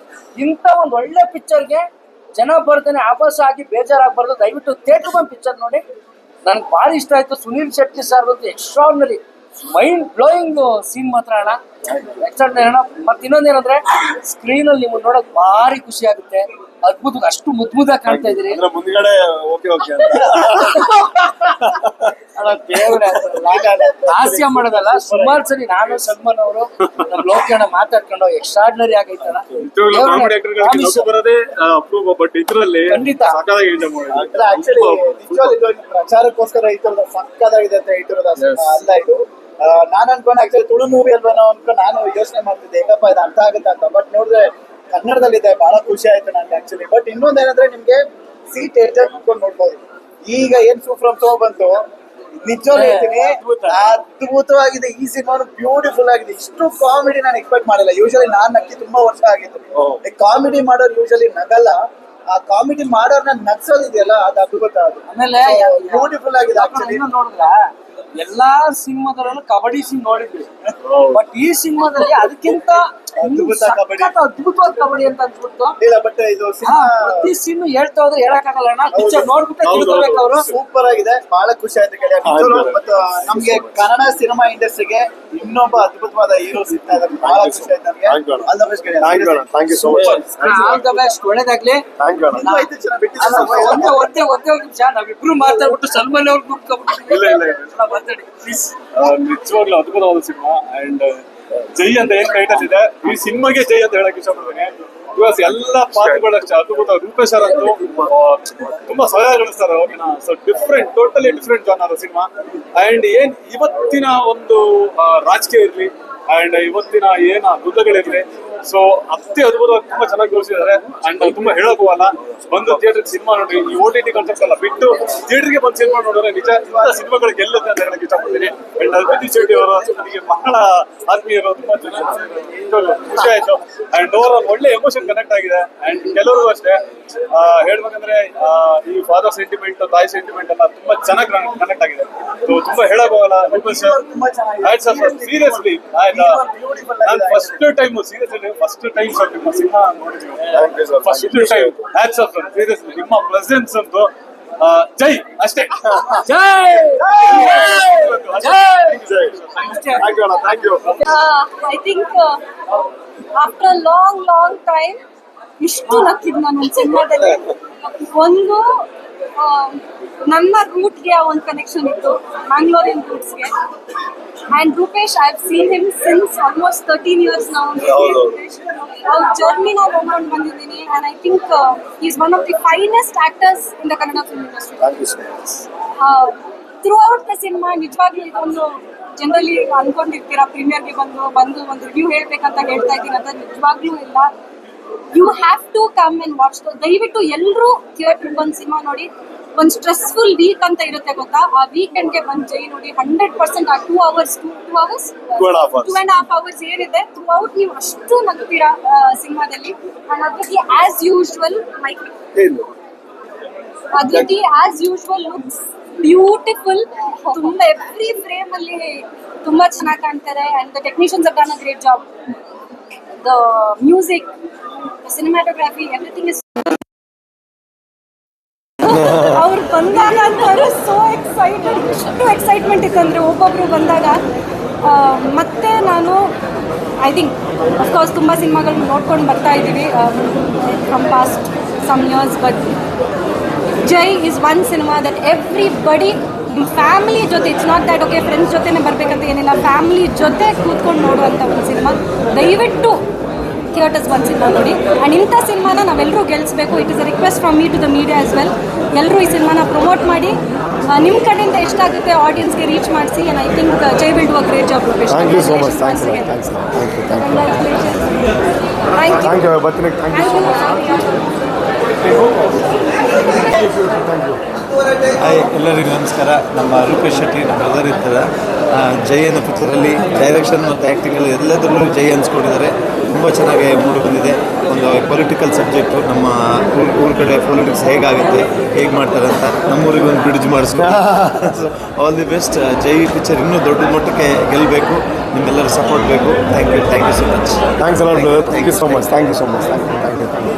ಇಂಥ ಒಂದು ಒಳ್ಳೆ ಪಿಕ್ಚರ್ಗೆ ಜನ ಬರ್ತಾನೆ ಆಭಾಸ ಆಗಿ ಬೇಜಾರಾಗಬಾರ್ದು. ದಯವಿಟ್ಟು ಥಿಯೇಟರ್ ಬಂದು ಪಿಕ್ಚರ್ ನೋಡಿ. ನನಗೆ ಭಾಳ ಇಷ್ಟ ಆಯ್ತು ಸುನೀಲ್ ಶೆಟ್ಟಿ ಸರ್ ಬಂದು ಎಕ್ಸ್ಟ್ರಾರ್ನರಿ ಮೈಂಡ್ ಬ್ಲೋಯಿಂಗ್ ಸೀನ್ ಮಾತ್ರ ಅಣ್ಣ. ಎಕ್ಸ್ಟ್ರಾರ್ನರಿ ಅಣ್ಣ. ಮತ್ತೆ ಇನ್ನೊಂದೇನಂದ್ರೆ ಸ್ಕ್ರೀನಲ್ಲಿ ನಿಮ್ಮನ್ನು ನೋಡೋಕೆ ಭಾರಿ ಖುಷಿ ಆಗುತ್ತೆ. ಅದ್ಭುತ ಅಷ್ಟು ಮುದ್ ಮುದ್ದಾಗಿ ಕಾಣ್ತಾ ಇದ್ರಿ ಅಂದ್ರೆ ಮುಂದ್ಗಡೆ ಓಕೆ ಓಕೆ ಅಂತ. ಅಣ್ಣ, ದೇವ್ರೇ ಅದು ಹಾಸ್ಯ ಮಾಡೋದಲ್ಲ ಸುಮಾರು ಸರಿ ನಾನು ಸಲ್ಮಾನ್ ಅವರು ನಮ್ ಲೋಕಣ್ಣ ಮಾತಾಡ್ಕೊಂಡು ಎಕ್ಸ್ಟ್ರಾರ್ಡಿನರಿ ಆಗೈತಲ್ಲ ಕಾಮಿಡಿ ಆಕ್ಟರ್ ಬರೋದೇ ಅಪ್ರೂವ್ ಬಟ್ ಇದ್ರಲ್ಲಿ ಖಂಡಿತ. ಎಂಜಾಯ್ ಆಕ್ಚುಲಿ ಪ್ರಚಾರಕ್ಕೋಸ್ಕರ ಇಟ್ಟಿರೋದು ಸಕ್ಕದಾಗಿದೆ ಅಂತ ಈ ಅಷ್ಟೇ ಅಲ್ಲ ಇದು. ನಾನು ನಾನ್ ಅನ್ಕೊಂಡೆ ಆಕ್ಚುಲಿ ತುಳು ಮೂವಿ ಅಲ್ವೇನೋ ಅನ್ಕೊಂಡು ನಾನು ಯೋಚನೆ ಮಾಡ್ತಿದ್ದೆ ಹೆಂಗಪ್ಪ ಇದು ಅರ್ಥ ಆಗುತ್ತೆ ಅಂತ ಬಟ್ ನೋಡಿದ್ರೆ ಕನ್ನಡದಲ್ಲಿದೆ ಬಹಳ ಖುಷಿ ಆಯ್ತು ನಂಗೆ ಆಕ್ಚುಲಿ ಬಟ್ ಇನ್ನೊಂದ್ ಏನಂದ್ರೆ ನಿಮ್ಗೆ ಸೀಟ್ ಎಷ್ಟೇ ಕುತ್ಕೊಂಡು ನೋಡ್ಬೋದು. ಈಗ ಏನ್ ಸೂಫ್ರಮ್ ತಗೋ ಬಂತು? ನಿಜವಾಗ್ಲೂ ಹೇಳ್ತೀನಿ ಅದ್ಭುತವಾಗಿದೆ ಈ ಸಿನಿಮಾ ಬ್ಯೂಟಿಫುಲ್ ಆಗಿದೆ. ಇಷ್ಟು ಕಾಮಿಡಿ ನಾನು ಎಕ್ಸ್ಪೆಕ್ಟ್ ಮಾಡಿಲ್ಲ. ಯೂಶಲಿ ನಾನ್ ನಕ್ಕಿ ತುಂಬಾ ವರ್ಷ ಆಗಿತ್ತು. ಕಾಮಿಡಿ ಮಾಡೋರು ಯೂಶಲಿ ನಗಲ್ಲ. ಆ ಕಾಮಿಡಿ ಮಾಡೋರ್ನ ನಗ್ಸೋದಿದೆಯಲ್ಲ ಅದು ಅದ್ಭುತ ಅದು. ಆಮೇಲೆ ಬ್ಯೂಟಿಫುಲ್ ಆಗಿದೆ ಆಕ್ಚುಲಿ ನೋಡಿದ್ರ? ಎಲ್ಲಾ ಸಿನಿಮಾದಲ್ಲೂ ಕಬಡ್ಡಿ ಸೀನ್ ನೋಡಿದ್ವಿ. ಬಟ್ ಈ ಸಿನಿಮಾದಲ್ಲಿ ಅದಕ್ಕಿಂತ ಅದ್ಭುತ ಕಬಡ್ಡಿ. ಸಖತ್ ಅದ್ಭುತವಾದ ಕಬಡ್ಡಿ ಅಂತ ಅನ್ಸ್ಬಿಟ್ಟು ಇಲ್ಲ ಬಟ್ ಇದು ಹಾ, ಪ್ರತಿ ಸೀನ್ ಹೇಳ್ತಾ ಹೋದ್ರೆ ಹೇಳಕ್ಕಾಗಲ್ಲ. ಅಣ್ಣ ಪಿಕ್ಚರ್ ನೋಡ್ಬಿಟ್ಟೆ ತಿಳ್ಕೊಬೇಕು ಅವರು. ಸೂಪರ್ ಆಗಿದೆ. ಬಹಳ ಖುಷಿ ಆಯ್ತು ಕೇಳಿ. ಮತ್ತೆ ಮತ್ತು ನಮ್ಗೆ ಕನ್ನಡ ಸಿನಿಮಾ ಇಂಡಸ್ಟ್ರಿಗೆ ಇನ್ನೊಬ್ಬ ಅದ್ಭುತವಾದ ಹೀರೋ ಸಿಗ್ತಾ ಇದ್ದಾರೆ. ಬಹಳ ಖುಷಿ ಆಯ್ತು ನಮ್ಗೆ. Thank you ಬೆಸ್ಟ್ ಗೆಳೆಯ thank you thank you so much all the best ಒಳ್ಳೇದಾಗ್ಲಿ. ಥ್ಯಾಂಕ್ ಯು ಅಣ್ಣ ಇನ್ನೂ ಐದು ಜನ ಅಲ್ಲ, ಒಂದೇ ಒಂದೇ ಒಂದೇ ಒಂದು ನಿಮಿಷ. ನಾವಿಬ್ರು ಮಾತಾಡ್ಬಿಟ್ಟು ಸಲ್ಮಾನ್ ಅವ್ರು ನುಗ್ಕೊಬಿಟ್ಟು ಇಲ್ಲ, ಇಲ್ಲ, ಇಲ್ಲ. ಪ್ಲೀಸ್ ನಿಜವಾಗ್ಲೂ ಅದ್ಭುತವಾದ ಸಿನಿಮಾ. ಅಂಡ್ ಜೈ ಅಂತ ಏನ್ ಟೈಟಲ್ ಇದೆ, ಈ ಸಿನಿಮಾಗೆ ಜೈ ಅಂತ ಹೇಳಕ್ ಇಷ್ಟಪಡ್ತೀನಿ. ಬಿಕಾಸ್ ಎಲ್ಲ ಪಾತ್ರಗಳು ಅಷ್ಟೇ, ಅದ್ಭುತ ರೂಪೇಶ್ ಸರ್ ಅಂತೂ ತುಂಬಾ ಸಹಾಯಗಳಿಸ್ತಾರೆ ಅವ್ರನ್ನ so different totally different genre cinema. And ಏನ್ ಇವತ್ತಿನ ಒಂದು ರಾಜಕೀಯ ಇರ್ಲಿ ಅಂಡ್ ಇವತ್ತಿನ ಏನ ಯುದ್ಧಗಳಿರ್ಲಿ ಸೊ ಅತಿ ಅದ್ಭುತವಾಗಿ ತುಂಬಾ ಚೆನ್ನಾಗಿ ತೋರಿಸಿದ್ದಾರೆ. ಅಂಡ್ ತುಂಬಾ ಹೇಳಕ್ ಹೋಗಲ್ಲ ಬಂದು ಥಿಯೇಟರ್ ಸಿನಿಮಾ ನೋಡ್ರಿ ಈ ಓ ಟಿ ಟಿ ಕಾನ್ಸೆಪ್ಟ್ ಎಲ್ಲ ಬಿಟ್ಟು ಥಿಯೇಟರ್ಗೆ ಬಂದು ಸಿನಿಮಾ ನೋಡಿದ್ರೆ ನಿಜ ಸಿನಿಮಾಗಳು ಗೆಲ್ಲುತ್ತೆ ಅಂತ ಹೇಳಕ್ ಇಷ್ಟಪಡ್ತೀನಿ. ಅಂಡ್ ಅರವಿಂದ್ ಶೆಟ್ಟಿ ಅವರು ನನಗೆ ಬಹಳ ಆತ್ಮೀಯರು ತುಂಬಾ ಚೆನ್ನಾಗಿ ಖುಷಿ ಆಯ್ತು. ಅಂಡ್ ಓವರ್ ಒಳ್ಳೆ ಎಮೋಷನ್ ಕನೆಕ್ಟ್ ಆಗಿದೆ. ಅಂಡ್ ಕೆಲವರು ಅಷ್ಟೇ ಹೇಳ್ಬೇಕಂದ್ರೆ ಈ ಫಾದರ್ ಸೆಂಟಿಮೆಂಟ್ ತಾಯಿ ಸೆಂಟಿಮೆಂಟ್ ಎಲ್ಲ ತುಂಬಾ ಚೆನ್ನಾಗಿ ಕನೆಕ್ಟ್ ಆಗಿದೆ. ಸೊ ತುಂಬಾ ಹೇಳಕ್ ಹೋಗಲ್ಲ. ಸೀರಿಯಸ್ಲಿ ಆಯ್ತಾ ನಾನು first time seriously first time sir ನಿಮ್ಮ ಸಿನಿಮಾ ನೋಡಿದ್ವಿ. First time hats off seriously ನಿಮ್ಮ ಪ್ರೆಸೆನ್ಸ್ ಅಂತೂ ಜೈ ಅಷ್ಟೇ. ಜೈ. ಜೈ. ಥ್ಯಾಂಕ್ ಯು ಅಣ್ಣ thank you I think after long long time ಇಷ್ಟು ನಕ್ಕಿದ್ ನಾನು ಸಿನಿಮಾದಲ್ಲಿ ಒಂದು ನಮ್ಮ ನನ್ನ ರೂಟ್ಗೆ ಒಂದು ಕನೆಕ್ಷನ್ ಇತ್ತು ಮ್ಯಾಂಗ್ಳೂರಿನ ರೂಟ್ಸ್ಗೆ and Rupesh I have seen him since almost thirteen years ನಾವು ಅವ್ರ ಜರ್ನಿನ ನಾನು ನೋಡ್ಕೊಂಡು ಬಂದಿದ್ದೀನಿ. And I think is one of the finest actors in the Kannada film industry throughout the cinema ನಿಜವಾಗ್ಲೂ ಇದೊಂದು ಜನರಲಿ ಅನ್ಕೊಂಡಿರ್ತೀರಾ? ಪ್ರೀಮಿಯರ್ಗೆ ಬಂದು ಬಂದು ಒಂದು ರಿವ್ಯೂ ಹೇಳ್ಬೇಕಂತ ಹೇಳ್ತಾ ಇದ್ದೀನಿ ಅಂತ ನಿಜವಾಗ್ಲೂ ಇಲ್ಲ. You have to come and watch ದಯವಿಟ್ಟು ಎಲ್ಲರೂ ಥಿಯೇಟರ್ ಒಂದ್ ಸಿನಿಮಾ ನೋಡಿ. ಒಂದು ಸ್ಟ್ರೆಸ್ಫುಲ್ ವೀಕ್ ಅಂತ ಇರುತ್ತೆ ಗೊತ್ತಾ? ಆ ವೀಕೆಂಡ್ಗೆ ಬಂದು ಜೈ ನೋಡಿ. ಹಂಡ್ರೆಡ್ ಪರ್ಸೆಂಟ್ ಆ two hours two two hours Two and half hours. Two and half hours ಏನಿದೆ. ಥ್ರೂ ಔಟ್ ನೀವು ಅಷ್ಟು ನಗ್ತೀರಾ ಸಿನಿಮಾದಲ್ಲಿ ಅದ್ರಲ್ಲಿ ಆಸ್ ಯೂಶ್ವಲ್ ಮೈಕ್ ಅದ್ರಲ್ಲಿ ಆಸ್ ಯೂಶುವಲ್ ಲುಕ್ಸ್ ಬ್ಯೂಟಿಫುಲ್ ತುಂಬಾ ಎವ್ರಿ ಫ್ರೇಮ್ ಅಲ್ಲಿ ತುಂಬಾ ಚೆನ್ನಾಗಿ ಕಾಣ್ತಾರೆ. And the technicians have done a great job the music cinematography, everything is ಅವ್ರು ಬಂದಾಗ ಅಂತಂದ್ರೆ ಸೋ ಎಕ್ಸೈಟೆಡ್ ಎಷ್ಟು ಎಕ್ಸೈಟ್ಮೆಂಟ್ ಇತ್ತು ಅಂದರೆ ಒಬ್ಬೊಬ್ರು ಬಂದಾಗ ಮತ್ತೆ ನಾನು ಐ ಥಿಂಕ್ ಅಫ್ಕೋರ್ಸ್ ತುಂಬ ಸಿನಿಮಾಗಳನ್ನ ನೋಡ್ಕೊಂಡು ಬರ್ತಾ ಇದ್ದೀವಿ from past some years but Jai is one cinema that everybody family ಜೊತೆ it's not that okay friends ಜೊತೆನೇ ಬರಬೇಕಂತ ಏನಿಲ್ಲ. ಫ್ಯಾಮಿಲಿ ಜೊತೆ ಕೂತ್ಕೊಂಡು ನೋಡುವಂಥ ಒಂದು ಸಿನಿಮಾ. ದಯವಿಟ್ಟು ಥಿಯೇಟರ್ಸ್ ಒಂದು ಸಿನಿಮಾ ನೋಡಿ. ಆ್ಯಂಡ್ ಇಂಥ ಸಿನಿಮಾನ ನಾವೆಲ್ಲರೂ ಗೆಲ್ಲಿಸ್ಬೇಕು it is a request from me to the media as well ಎಲ್ಲರೂ ಈ ಸಿನಿಮಾನ ಪ್ರಮೋಟ್ ಮಾಡಿ. ನಿಮ್ಮ ಕಡೆಯಿಂದ ಎಷ್ಟಾಗುತ್ತೆ ಆಡಿಯನ್ಸ್ಗೆ ರೀಚ್ ಮಾಡಿಸಿ. And I think Jai will do a great job profession thank you hi ಎಲ್ಲರಿಗೂ ನಮಸ್ಕಾರ. ನಮ್ಮ ರೂಪೇಶ್ ಶೆಟ್ಟಿ ನಮ್ಮ ಬ್ರದರ್ ಇರ್ತಾರೆ ಜಯ ಜೈ ಅನ್ನೋ ಪಿಕ್ಚರಲ್ಲಿ ಡೈರೆಕ್ಷನ್ ಮತ್ತು ಆ್ಯಕ್ಟಿಂಗಲ್ಲಿ ಎಲ್ಲದರಲ್ಲೂ ಜೈ ಅನ್ಸ್ಕೊಂಡಿದ್ದಾರೆ. ತುಂಬ ಚೆನ್ನಾಗಿ ಮೂಡು ಬಂದಿದೆ. ಒಂದು ಪೊಲಿಟಿಕಲ್ ಸಬ್ಜೆಕ್ಟು ನಮ್ಮ ಊರ್ ಊರ ಕಡೆ ಪೊಲಿಟಿಕ್ಸ್ ಹೇಗಾಗುತ್ತೆ ಹೇಗೆ ಮಾಡ್ತಾರೆ ಅಂತ ನಮ್ಮೂರಿಗೆ ಒಂದು ಬ್ರಿಡ್ಜ್ ಮಾಡಿಸ್ಕೊಂಡು so all the best Jai picture ಇನ್ನೂ ದೊಡ್ಡ ಮಟ್ಟಕ್ಕೆ ಗೆಲ್ಲಬೇಕು ನಿಮ್ಮೆಲ್ಲರ ಸಪೋರ್ಟ್ ಬೇಕು. Thank you thank you so much thanks thank you so much thank you so much thank you thank you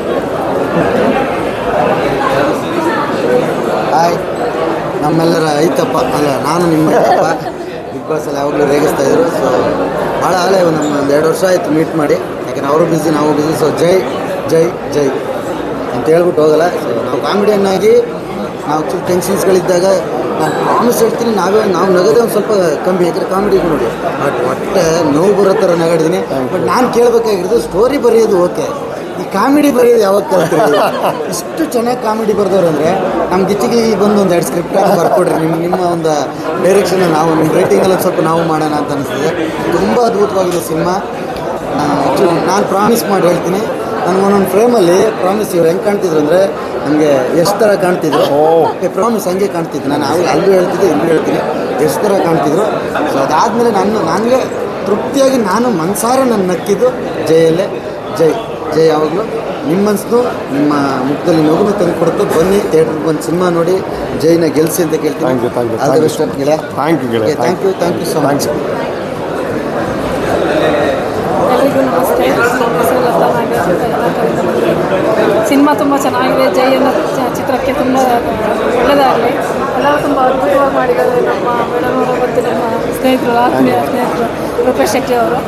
ನಮ್ಮೆಲ್ಲರ ಐತಪ್ಪ. ಅಲ್ಲ, ನಾನು ನಿಮ್ಮ ಐತಪ್ಪ. ಬಿಗ್ ಬಾಸಲ್ಲಿ ಯಾವಾಗಲೂ ರೇಗಿಸ್ತಾ ಇದ್ರು ಸೊ ಭಾಳ ಆಲೇ ನಮ್ಮ ಒಂದು ಎರಡು ವರ್ಷ ಆಯಿತು ಮೀಟ್ ಮಾಡಿ. ಯಾಕಂದ್ರೆ ಅವರು ಬಿಸಿ ನಾವು ಬಿಸಿ ಸೊ ಜೈ ಜೈ ಜೈ ಅಂತ ಹೇಳ್ಬಿಟ್ಟು ಹೋಗಲ್ಲ. ಸೊ ನಾವು ಕಾಮಿಡಿಯನ್ ಆಗಿ ನಾವು ಟೆನ್ಷನ್ಸ್ಗಳಿದ್ದಾಗ ನಾನು ಪ್ರಾಮಿಸ್ ಹೇಳ್ತೀನಿ, ನಾವೇ ನಾವು ನಗದೇ ಒಂದು ಸ್ವಲ್ಪ ಕಮ್ಮಿ, ಯಾಕಂದರೆ ಕಾಮಿಡಿ ನೋಡಿ. ಬಟ್ ಒಟ್ಟೆ ನೋವು ಬರೋ ಥರ ನಗಡಿದ್ದೀನಿ ಬಟ್ ನಾನು ಕೇಳಬೇಕಾಗಿರೋದು ಸ್ಟೋರಿ ಬರೆಯೋದು ಓಕೆ ಈ ಕಾಮಿಡಿ ಬರೆಯೋದು ಯಾವಾಗ ಕಲ್ತ್ರಿ ಇಷ್ಟು ಚೆನ್ನಾಗಿ ಕಾಮಿಡಿ ಬರೆದವ್ರು ಅಂದರೆ ನಮ್ಮ ಗಿಚ್ಚಿಗೆ ಬಂದು ಒಂದು ಎರಡು ಸ್ಕ್ರಿಪ್ಟ್ ಬರ್ಕೊಡ್ರಿ. ನಿಮ್ಮ ನಿಮ್ಮ ಒಂದು ಡೈರೆಕ್ಷನ್ ನಾವು ನಿಮ್ಮ ರೇಟಿಂಗಲ್ಲಿ ಸ್ವಲ್ಪ ನಾವು ಮಾಡೋಣ ಅಂತ ಅನಿಸ್ತದೆ. ತುಂಬ ಅದ್ಭುತವಾಗಿದೆ ಸಿನಿಮಾ. ನಾನು ಪ್ರಾಮಿಸ್ ಮಾಡಿ ಹೇಳ್ತೀನಿ. ನನ್ನ ಒಂದೊಂದು ಫ್ರೇಮಲ್ಲಿ ಪ್ರಾಮಿಸ್ ಇವ್ರು ಹೆಂಗೆ ಕಾಣ್ತಿದ್ರು ಅಂದರೆ ನನಗೆ ಎಷ್ಟು ಥರ ಕಾಣ್ತಿದ್ರು. ಓಕೆ ಪ್ರಾಮಿಸ್ ಹಂಗೆ ಕಾಣ್ತಿದ್ದೆ ನಾನು ಅವ್ರು ಅಲ್ಲೂ ಹೇಳ್ತಿದ್ದೆ ಇಲ್ಲೂ ಹೇಳ್ತೀನಿ. ಎಷ್ಟು ಥರ ಕಾಣ್ತಿದ್ರು. ಸೊ ಅದಾದಮೇಲೆ ನಾನು ನನಗೆ ತೃಪ್ತಿಯಾಗಿ ನಾನು ಮನಸಾರೆ ನನ್ನ ನಕ್ಕಿದ್ದು ಜೈಯಲ್ಲೇ. ಜೈ. ಜೈ ಯಾವಾಗಲೂ. ನಿಮ್ಮ ಮನಸ್ಸು ನಿಮ್ಮ ಮುಖದಲ್ಲಿ ನಗುನು ತಂದು ಕೊಡುತ್ತೆ. ಬನ್ನಿ ಥಿಯೇಟ್ರಿಗೆ ಬಂದು ಸಿನಿಮಾ ನೋಡಿ ಜೈನ ಗೆಲ್ಸಿ ಅಂತ ಕೇಳ್ತೀನಿ. Thank you. Thank you thank you so much. Cinema ತುಂಬ ಚೆನ್ನಾಗಿದೆ. ಜೈ ಅನ್ನೋ ಚಿತ್ರಕ್ಕೆ ತುಂಬ ಒಳ್ಳೆಯದಾಗಲಿ ಎಲ್ಲರೂ ತುಂಬ ಅದ್ಭುತವಾಗಿ ಮಾಡಿದ್ದಾರೆ ನಮ್ಮ ಮೇಡಮ್ ಅವರು ಮತ್ತು ನಮ್ಮ ಸ್ನೇಹಿತರು ಆತ್ಮೀಯ ಸ್ನೇಹಿತರು ರೂಪೇಶ್ ಶೆಟ್ಟಿ ಅವರು.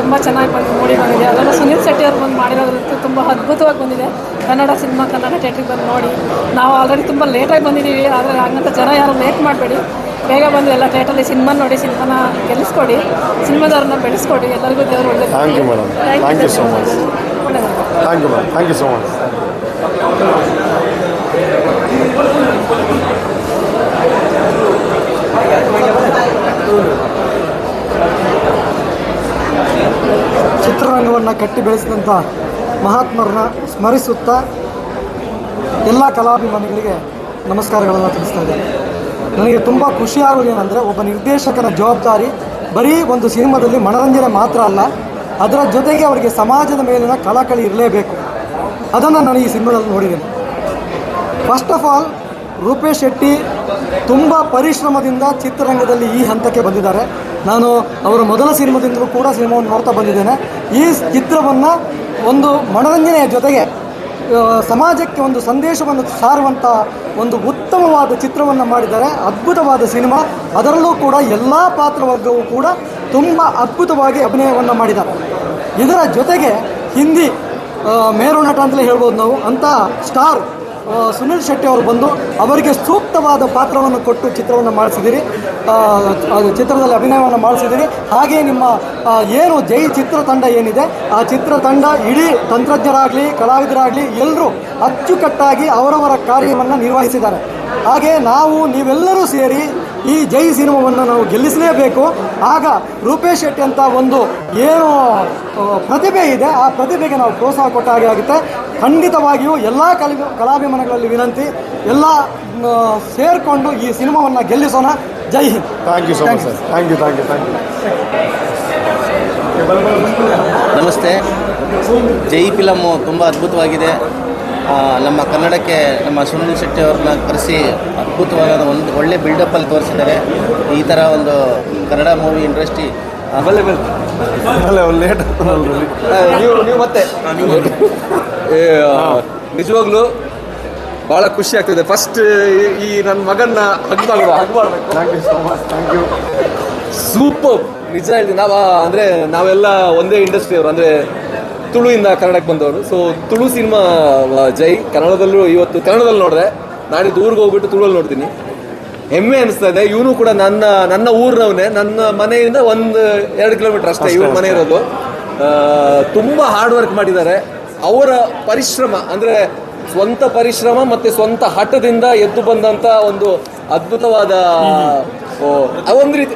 ತುಂಬ ಚೆನ್ನಾಗಿ ಬಂದು ಮೂಡಿ ಬಂದಿದೆ. ಅದನ್ನು ಸುನೀಲ್ ಶೆಟ್ಟಿ ಅವರು ಬಂದು ಮಾಡಿರೋದ್ರಂತೂ ತುಂಬ ಅದ್ಭುತವಾಗಿ ಬಂದಿದೆ. ಕನ್ನಡ ಸಿನಿಮಾ ಕನ್ನಡ ಥಿಯೇಟ್ರಿಗೆ ಬಂದು ನೋಡಿ. ನಾವು ಆಲ್ರೆಡಿ ತುಂಬ ಲೇಟಾಗಿ ಬಂದಿದ್ದೀವಿ ಆದರೆ ಹಂಗಂತ ಜನ ಯಾರು ಲೇಟ್ ಮಾಡಬೇಡಿ. ಬೇಗ ಬಂದು ಎಲ್ಲ ಥಿಯೇಟ್ರಲ್ಲಿ ಸಿನಿಮಾ ನೋಡಿ ಸಿನಿಮಾನ ಗೆಲ್ಲಿಸ್ಕೊಡಿ. ಸಿನಿಮಾದವ್ರನ್ನ ಬೆಳೆಸ್ಕೊಡಿ. ಎಲ್ಲರಿಗೂ ದೇವರು ಒಳ್ಳೆ thank you madam thank you so much thank you madam thank you so much ಚಿತ್ರರಂಗವನ್ನು ಕಟ್ಟಿ ಬೆಳೆಸಿದಂಥ ಮಹಾತ್ಮರನ್ನ ಸ್ಮರಿಸುತ್ತಾ ಎಲ್ಲ ಕಲಾಭಿಮಾನಿಗಳಿಗೆ ನಮಸ್ಕಾರಗಳನ್ನು ತಿಳಿಸ್ತಾ ಇದ್ದೇನೆ. ನನಗೆ ತುಂಬ ಖುಷಿಯಾಗುವುದೇನೆಂದರೆ ಒಬ್ಬ ನಿರ್ದೇಶಕನ ಜವಾಬ್ದಾರಿ ಬರೀ ಒಂದು ಸಿನಿಮಾದಲ್ಲಿ ಮನರಂಜನೆ ಮಾತ್ರ ಅಲ್ಲ, ಅದರ ಜೊತೆಗೆ ಅವರಿಗೆ ಸಮಾಜದ ಮೇಲಿನ ಕಳಕಳಿ ಇರಲೇಬೇಕು. ಅದನ್ನು ನಾನು ಈ ಸಿನಿಮಾದಲ್ಲಿ ನೋಡಿದ್ದೇನೆ. First of all Rupesh Shetty ತುಂಬ ಪರಿಶ್ರಮದಿಂದ ಚಿತ್ರರಂಗದಲ್ಲಿ ಈ ಹಂತಕ್ಕೆ ಬಂದಿದ್ದಾರೆ. ನಾನು ಅವರ ಮೊದಲ ಸಿನಿಮಾದಿಂದಲೂ ಕೂಡ ಸಿನಿಮಾವನ್ನು ನೋಡ್ತಾ ಬಂದಿದ್ದೇನೆ. ಈ ಚಿತ್ರವನ್ನು ಒಂದು ಮನೋರಂಜನೆಯ ಜೊತೆಗೆ ಸಮಾಜಕ್ಕೆ ಒಂದು ಸಂದೇಶವನ್ನು ಸಾರುವಂಥ ಒಂದು ಉತ್ತಮವಾದ ಚಿತ್ರವನ್ನು ಮಾಡಿದ್ದಾರೆ. ಅದ್ಭುತವಾದ ಸಿನಿಮಾ. ಅದರಲ್ಲೂ ಕೂಡ ಎಲ್ಲ ಪಾತ್ರವರ್ಗವೂ ಕೂಡ ತುಂಬ ಅದ್ಭುತವಾಗಿ ಅಭಿನಯವನ್ನು ಮಾಡಿದ್ದಾರೆ. ಇದರ ಜೊತೆಗೆ ಹಿಂದಿ ಮೇರು ನಟ ಅಂತಲೇ ಹೇಳ್ಬೋದು ನಾವು. ಅಂಥ ಸ್ಟಾರ್ ಸುನಿಲ್ ಶೆಟ್ಟಿ ಅವರು ಬಂದು ಅವರಿಗೆ ಸೂಕ್ತವಾದ ಪಾತ್ರವನ್ನು ಕೊಟ್ಟು ಚಿತ್ರವನ್ನು ಮಾಡಿಸಿದ್ದೀರಿ. ಚಿತ್ರದಲ್ಲಿ ಅಭಿನಯವನ್ನು ಮಾಡಿಸಿದ್ದೀರಿ. ಹಾಗೆ ನಿಮ್ಮ ಏನು ಜೈ ಚಿತ್ರತಂಡ ಏನಿದೆ, ಆ ಚಿತ್ರತಂಡ ಇಡೀ ತಂತ್ರಜ್ಞರಾಗಲಿ, ಕಲಾವಿದರಾಗಲಿ ಎಲ್ಲರೂ ಅಚ್ಚುಕಟ್ಟಾಗಿ ಅವರವರ ಕಾರ್ಯವನ್ನು ನಿರ್ವಹಿಸಿದ್ದಾರೆ. ಹಾಗೆ ನಾವು ನೀವೆಲ್ಲರೂ ಸೇರಿ ಈ ಜೈ ಸಿನಿಮಾವನ್ನು ನಾವು ಗೆಲ್ಲಿಸಲೇಬೇಕು. ಆಗ ರೂಪೇಶ್ ಶೆಟ್ಟಿ ಅಂತ ಒಂದು ಏನು ಪ್ರತಿಭೆ ಇದೆ. ಆ ಪ್ರತಿಭೆಗೆ ನಾವು ಪ್ರೋತ್ಸಾಹ ಕೊಟ್ಟ ಹಾಗೆ ಆಗುತ್ತೆ. ಖಂಡಿತವಾಗಿಯೂ ಎಲ್ಲ ಕಲಿ ಕಲಾಭಿಮಾನಗಳಲ್ಲಿ ವಿನಂತಿ. ಎಲ್ಲ ಸೇರಿಕೊಂಡು ಈ ಸಿನಿಮಾವನ್ನು ಗೆಲ್ಲಿಸೋಣ. Jai Hind. Thank you so much sir thank you thank you thank you ನಮಸ್ತೆ. ಜೈ ಫಿಲಮ್ ತುಂಬ ಅದ್ಭುತವಾಗಿದೆ. ನಮ್ಮ ಕನ್ನಡಕ್ಕೆ ನಮ್ಮ ಸುನಿಲ್ ಶೆಟ್ಟಿ ಅವ್ರನ್ನ ಕರೆಸಿ ಅದ್ಭುತವಾದ ಒಂದು ಒಳ್ಳೆ ಬಿಲ್ಡಪ್ಪಲ್ಲಿ ತೋರಿಸಿದ್ದಾರೆ. ಈ ಥರ ಒಂದು Kannada movie industry available late ನೀವು ನೀವು ಮತ್ತೆ. ನಿಜವಾಗ್ಲೂ ಬಹಳ ಖುಷಿ ಆಗ್ತಿದೆ. ಫಸ್ಟ್ ಈ ನನ್ನ ಮಗನ್ನ ಹಗ್ ಮಾಡುವ ಹಗ್ ಮಾಡ್ಬೇಕು thank you so much thank you super ನಿಜ ಹೇಳ್ತೀನಿ. ನಾವು ಅಂದ್ರೆ ನಾವೆಲ್ಲ ಒಂದೇ ಇಂಡಸ್ಟ್ರಿ ಅವರು. ಅಂದ್ರೆ ತುಳುವಿಂದ ಕನ್ನಡಕ್ಕೆ ಬಂದವರು. ಸೊ ತುಳು ಸಿನಿಮಾ ಜೈ ಕನ್ನಡದಲ್ಲೂ ಇವತ್ತು ಕನ್ನಡದಲ್ಲಿ ನೋಡಿದೆ. ನಾಡಿದ್ದು ಊರಿಗೆ ಹೋಗ್ಬಿಟ್ಟು ತುಳುವಲ್ಲಿ ನೋಡ್ತೀನಿ. ಹೆಮ್ಮೆ ಅನಿಸ್ತಾ ಇದೆ ಇವನು ಕೂಡ ನನ್ನ ನನ್ನ ಊರಿನವನೇ. ನನ್ನ ಮನೆಯಿಂದ ಒಂದು ಎರಡು ಕಿಲೋಮೀಟರ್ ಅಷ್ಟೇ. ಇವ್ರ ಮನೆ ಇರೋದು. ತುಂಬ ತುಂಬಾ ಹಾರ್ಡ್ ವರ್ಕ್ ಮಾಡಿದ್ದಾರೆ. ಅವರ ಪರಿಶ್ರಮ ಅಂದ್ರೆ ಸ್ವಂತ ಪರಿಶ್ರಮ ಮತ್ತೆ ಸ್ವಂತ ಹಠದಿಂದ ಎದ್ದು ಬಂದಂತ ಒಂದು ಅದ್ಭುತವಾದ ಒಂದು ರೀತಿ.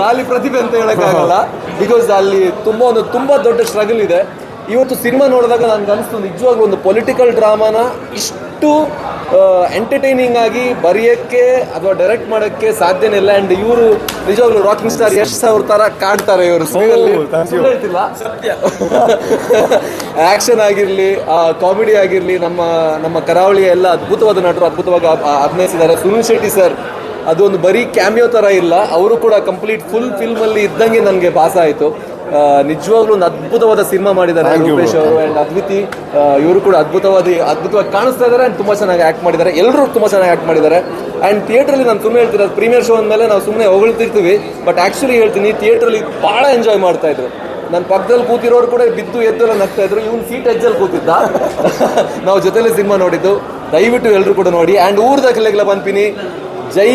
ಖಾಲಿ ಪ್ರತಿಭೆ ಅಂತ ಹೇಳಕ್ಕಾಗಲ್ಲ. ಬಿಕಾಸ್ ಅಲ್ಲಿ ತುಂಬಾ ಒಂದು ತುಂಬಾ ದೊಡ್ಡ ಸ್ಟ್ರಗಲ್ ಇದೆ. ಇವತ್ತು ಸಿನಿಮಾ ನೋಡಿದಾಗ ನನ್ಗೆ ಅನಿಸ್ತು ನಿಜವಾಗ್ಲೂ ಒಂದು ಪೊಲಿಟಿಕಲ್ ಡ್ರಾಮಾನ ಇಷ್ಟು ಎಂಟರ್ಟೈನಿಂಗ್ ಆಗಿ ಬರೆಯೋಕ್ಕೆ ಅಥವಾ ಡೈರೆಕ್ಟ್ ಮಾಡೋಕ್ಕೆ ಸಾಧ್ಯನೇ ಇಲ್ಲ. ಅಂಡ್ ಇವರು ನಿಜವಾಗ್ಲೂ ರಾಕಿಂಗ್ ಸ್ಟಾರ್ ಯಶ್ ಸಾವಿರ ತರ ಕಾಣ್ತಾರೆ ಇವರು ಆ್ಯಕ್ಷನ್ ಆಗಿರಲಿ ಹೇಳ್ತಿಲ್ಲ ಸತ್ಯ ಆಕ್ಷನ್ ಆಗಿರ್ಲಿ ಕಾಮಿಡಿ ಆಗಿರಲಿ ನಮ್ಮ ನಮ್ಮ ಕರಾವಳಿಯ ಎಲ್ಲ ಅದ್ಭುತವಾದ ನಟರು ಅದ್ಭುತವಾಗಿ ಅಭ್- ಅಭಿನಯಿಸಿದ್ದಾರೆ. ಸುನಿಲ್ ಶೆಟ್ಟಿ ಸರ್ ಅದು ಒಂದು ಬರೀ ಕ್ಯಾಮಿಯೋ ತರ ಇಲ್ಲ. ಅವರು ಕೂಡ ಕಂಪ್ಲೀಟ್ ಫುಲ್ ಫಿಲ್ಮಲ್ಲಿ ಇದ್ದಂಗೆ ನನಗೆ ಭಾಸ ಆಯ್ತು. ನಿಜವಾಗ್ಲೂ ಒಂದು ಅದ್ಭುತವಾದ ಸಿನಿಮಾ ಮಾಡಿದ್ದಾರೆ ರೂಪೇಶ್. ಅವರು ಅಂಡ್ ಅದ್ವಿತಿ. ಇವರು ಕೂಡ ಅದ್ಭುತವಾದ ಅದ್ಭುತವಾಗಿ ಕಾಣಿಸ್ತಾ ಇದ್ದಾರೆ ಅಂಡ್ ತುಂಬಾ ಚೆನ್ನಾಗಿ ಆಕ್ಟ್ ಮಾಡಿದ್ದಾರೆ. ಎಲ್ಲರೂ ತುಂಬಾ ಚೆನ್ನಾಗಿ ಆಕ್ಟ್ ಮಾಡಿದ್ದಾರೆ. ಅಂಡ್ ಥಿಯೇಟ್ರಲ್ಲಿ ನಾನು ಸುಮ್ಮನೆ ಹೇಳ್ತೀನಿ ಪ್ರೀಮಿಯರ್ ಶೋ ಅಂದಮೇಲೆ ನಾವು ಸುಮ್ಮನೆ ಹೊಗಳ್ತಿರ್ತೀವಿ. ಬಟ್ ಆಕ್ಚುಲಿ ಹೇಳ್ತೀನಿ ಥಿಯೇಟ್ರಲ್ಲಿ ಬಹಳ ಎಂಜಾಯ್ ಮಾಡ್ತಾ ಇದ್ರು. ನನ್ನ ಪಕ್ಕದಲ್ಲಿ ಕೂತಿರೋರು ಕೂಡ ಬಿದ್ದು ಎದ್ದೆಲ್ಲ ನಗ್ತಾ ಇದ್ರು. ಇವ್ನು ಸೀಟ್ ಎಜ್ಜಲ್ಲಿ ಕೂತಿದ್ದ. ನಾವು ಜೊತೆಲಿ ಸಿನಿಮಾ ನೋಡಿದ್ದು. ದಯವಿಟ್ಟು ಎಲ್ಲರೂ ಕೂಡ ನೋಡಿ. ಆ್ಯಂಡ್ ಊರ್ದ ಕಲೆಗೆಲ್ಲ ಪನ್ಪಿನಿ ಜೈ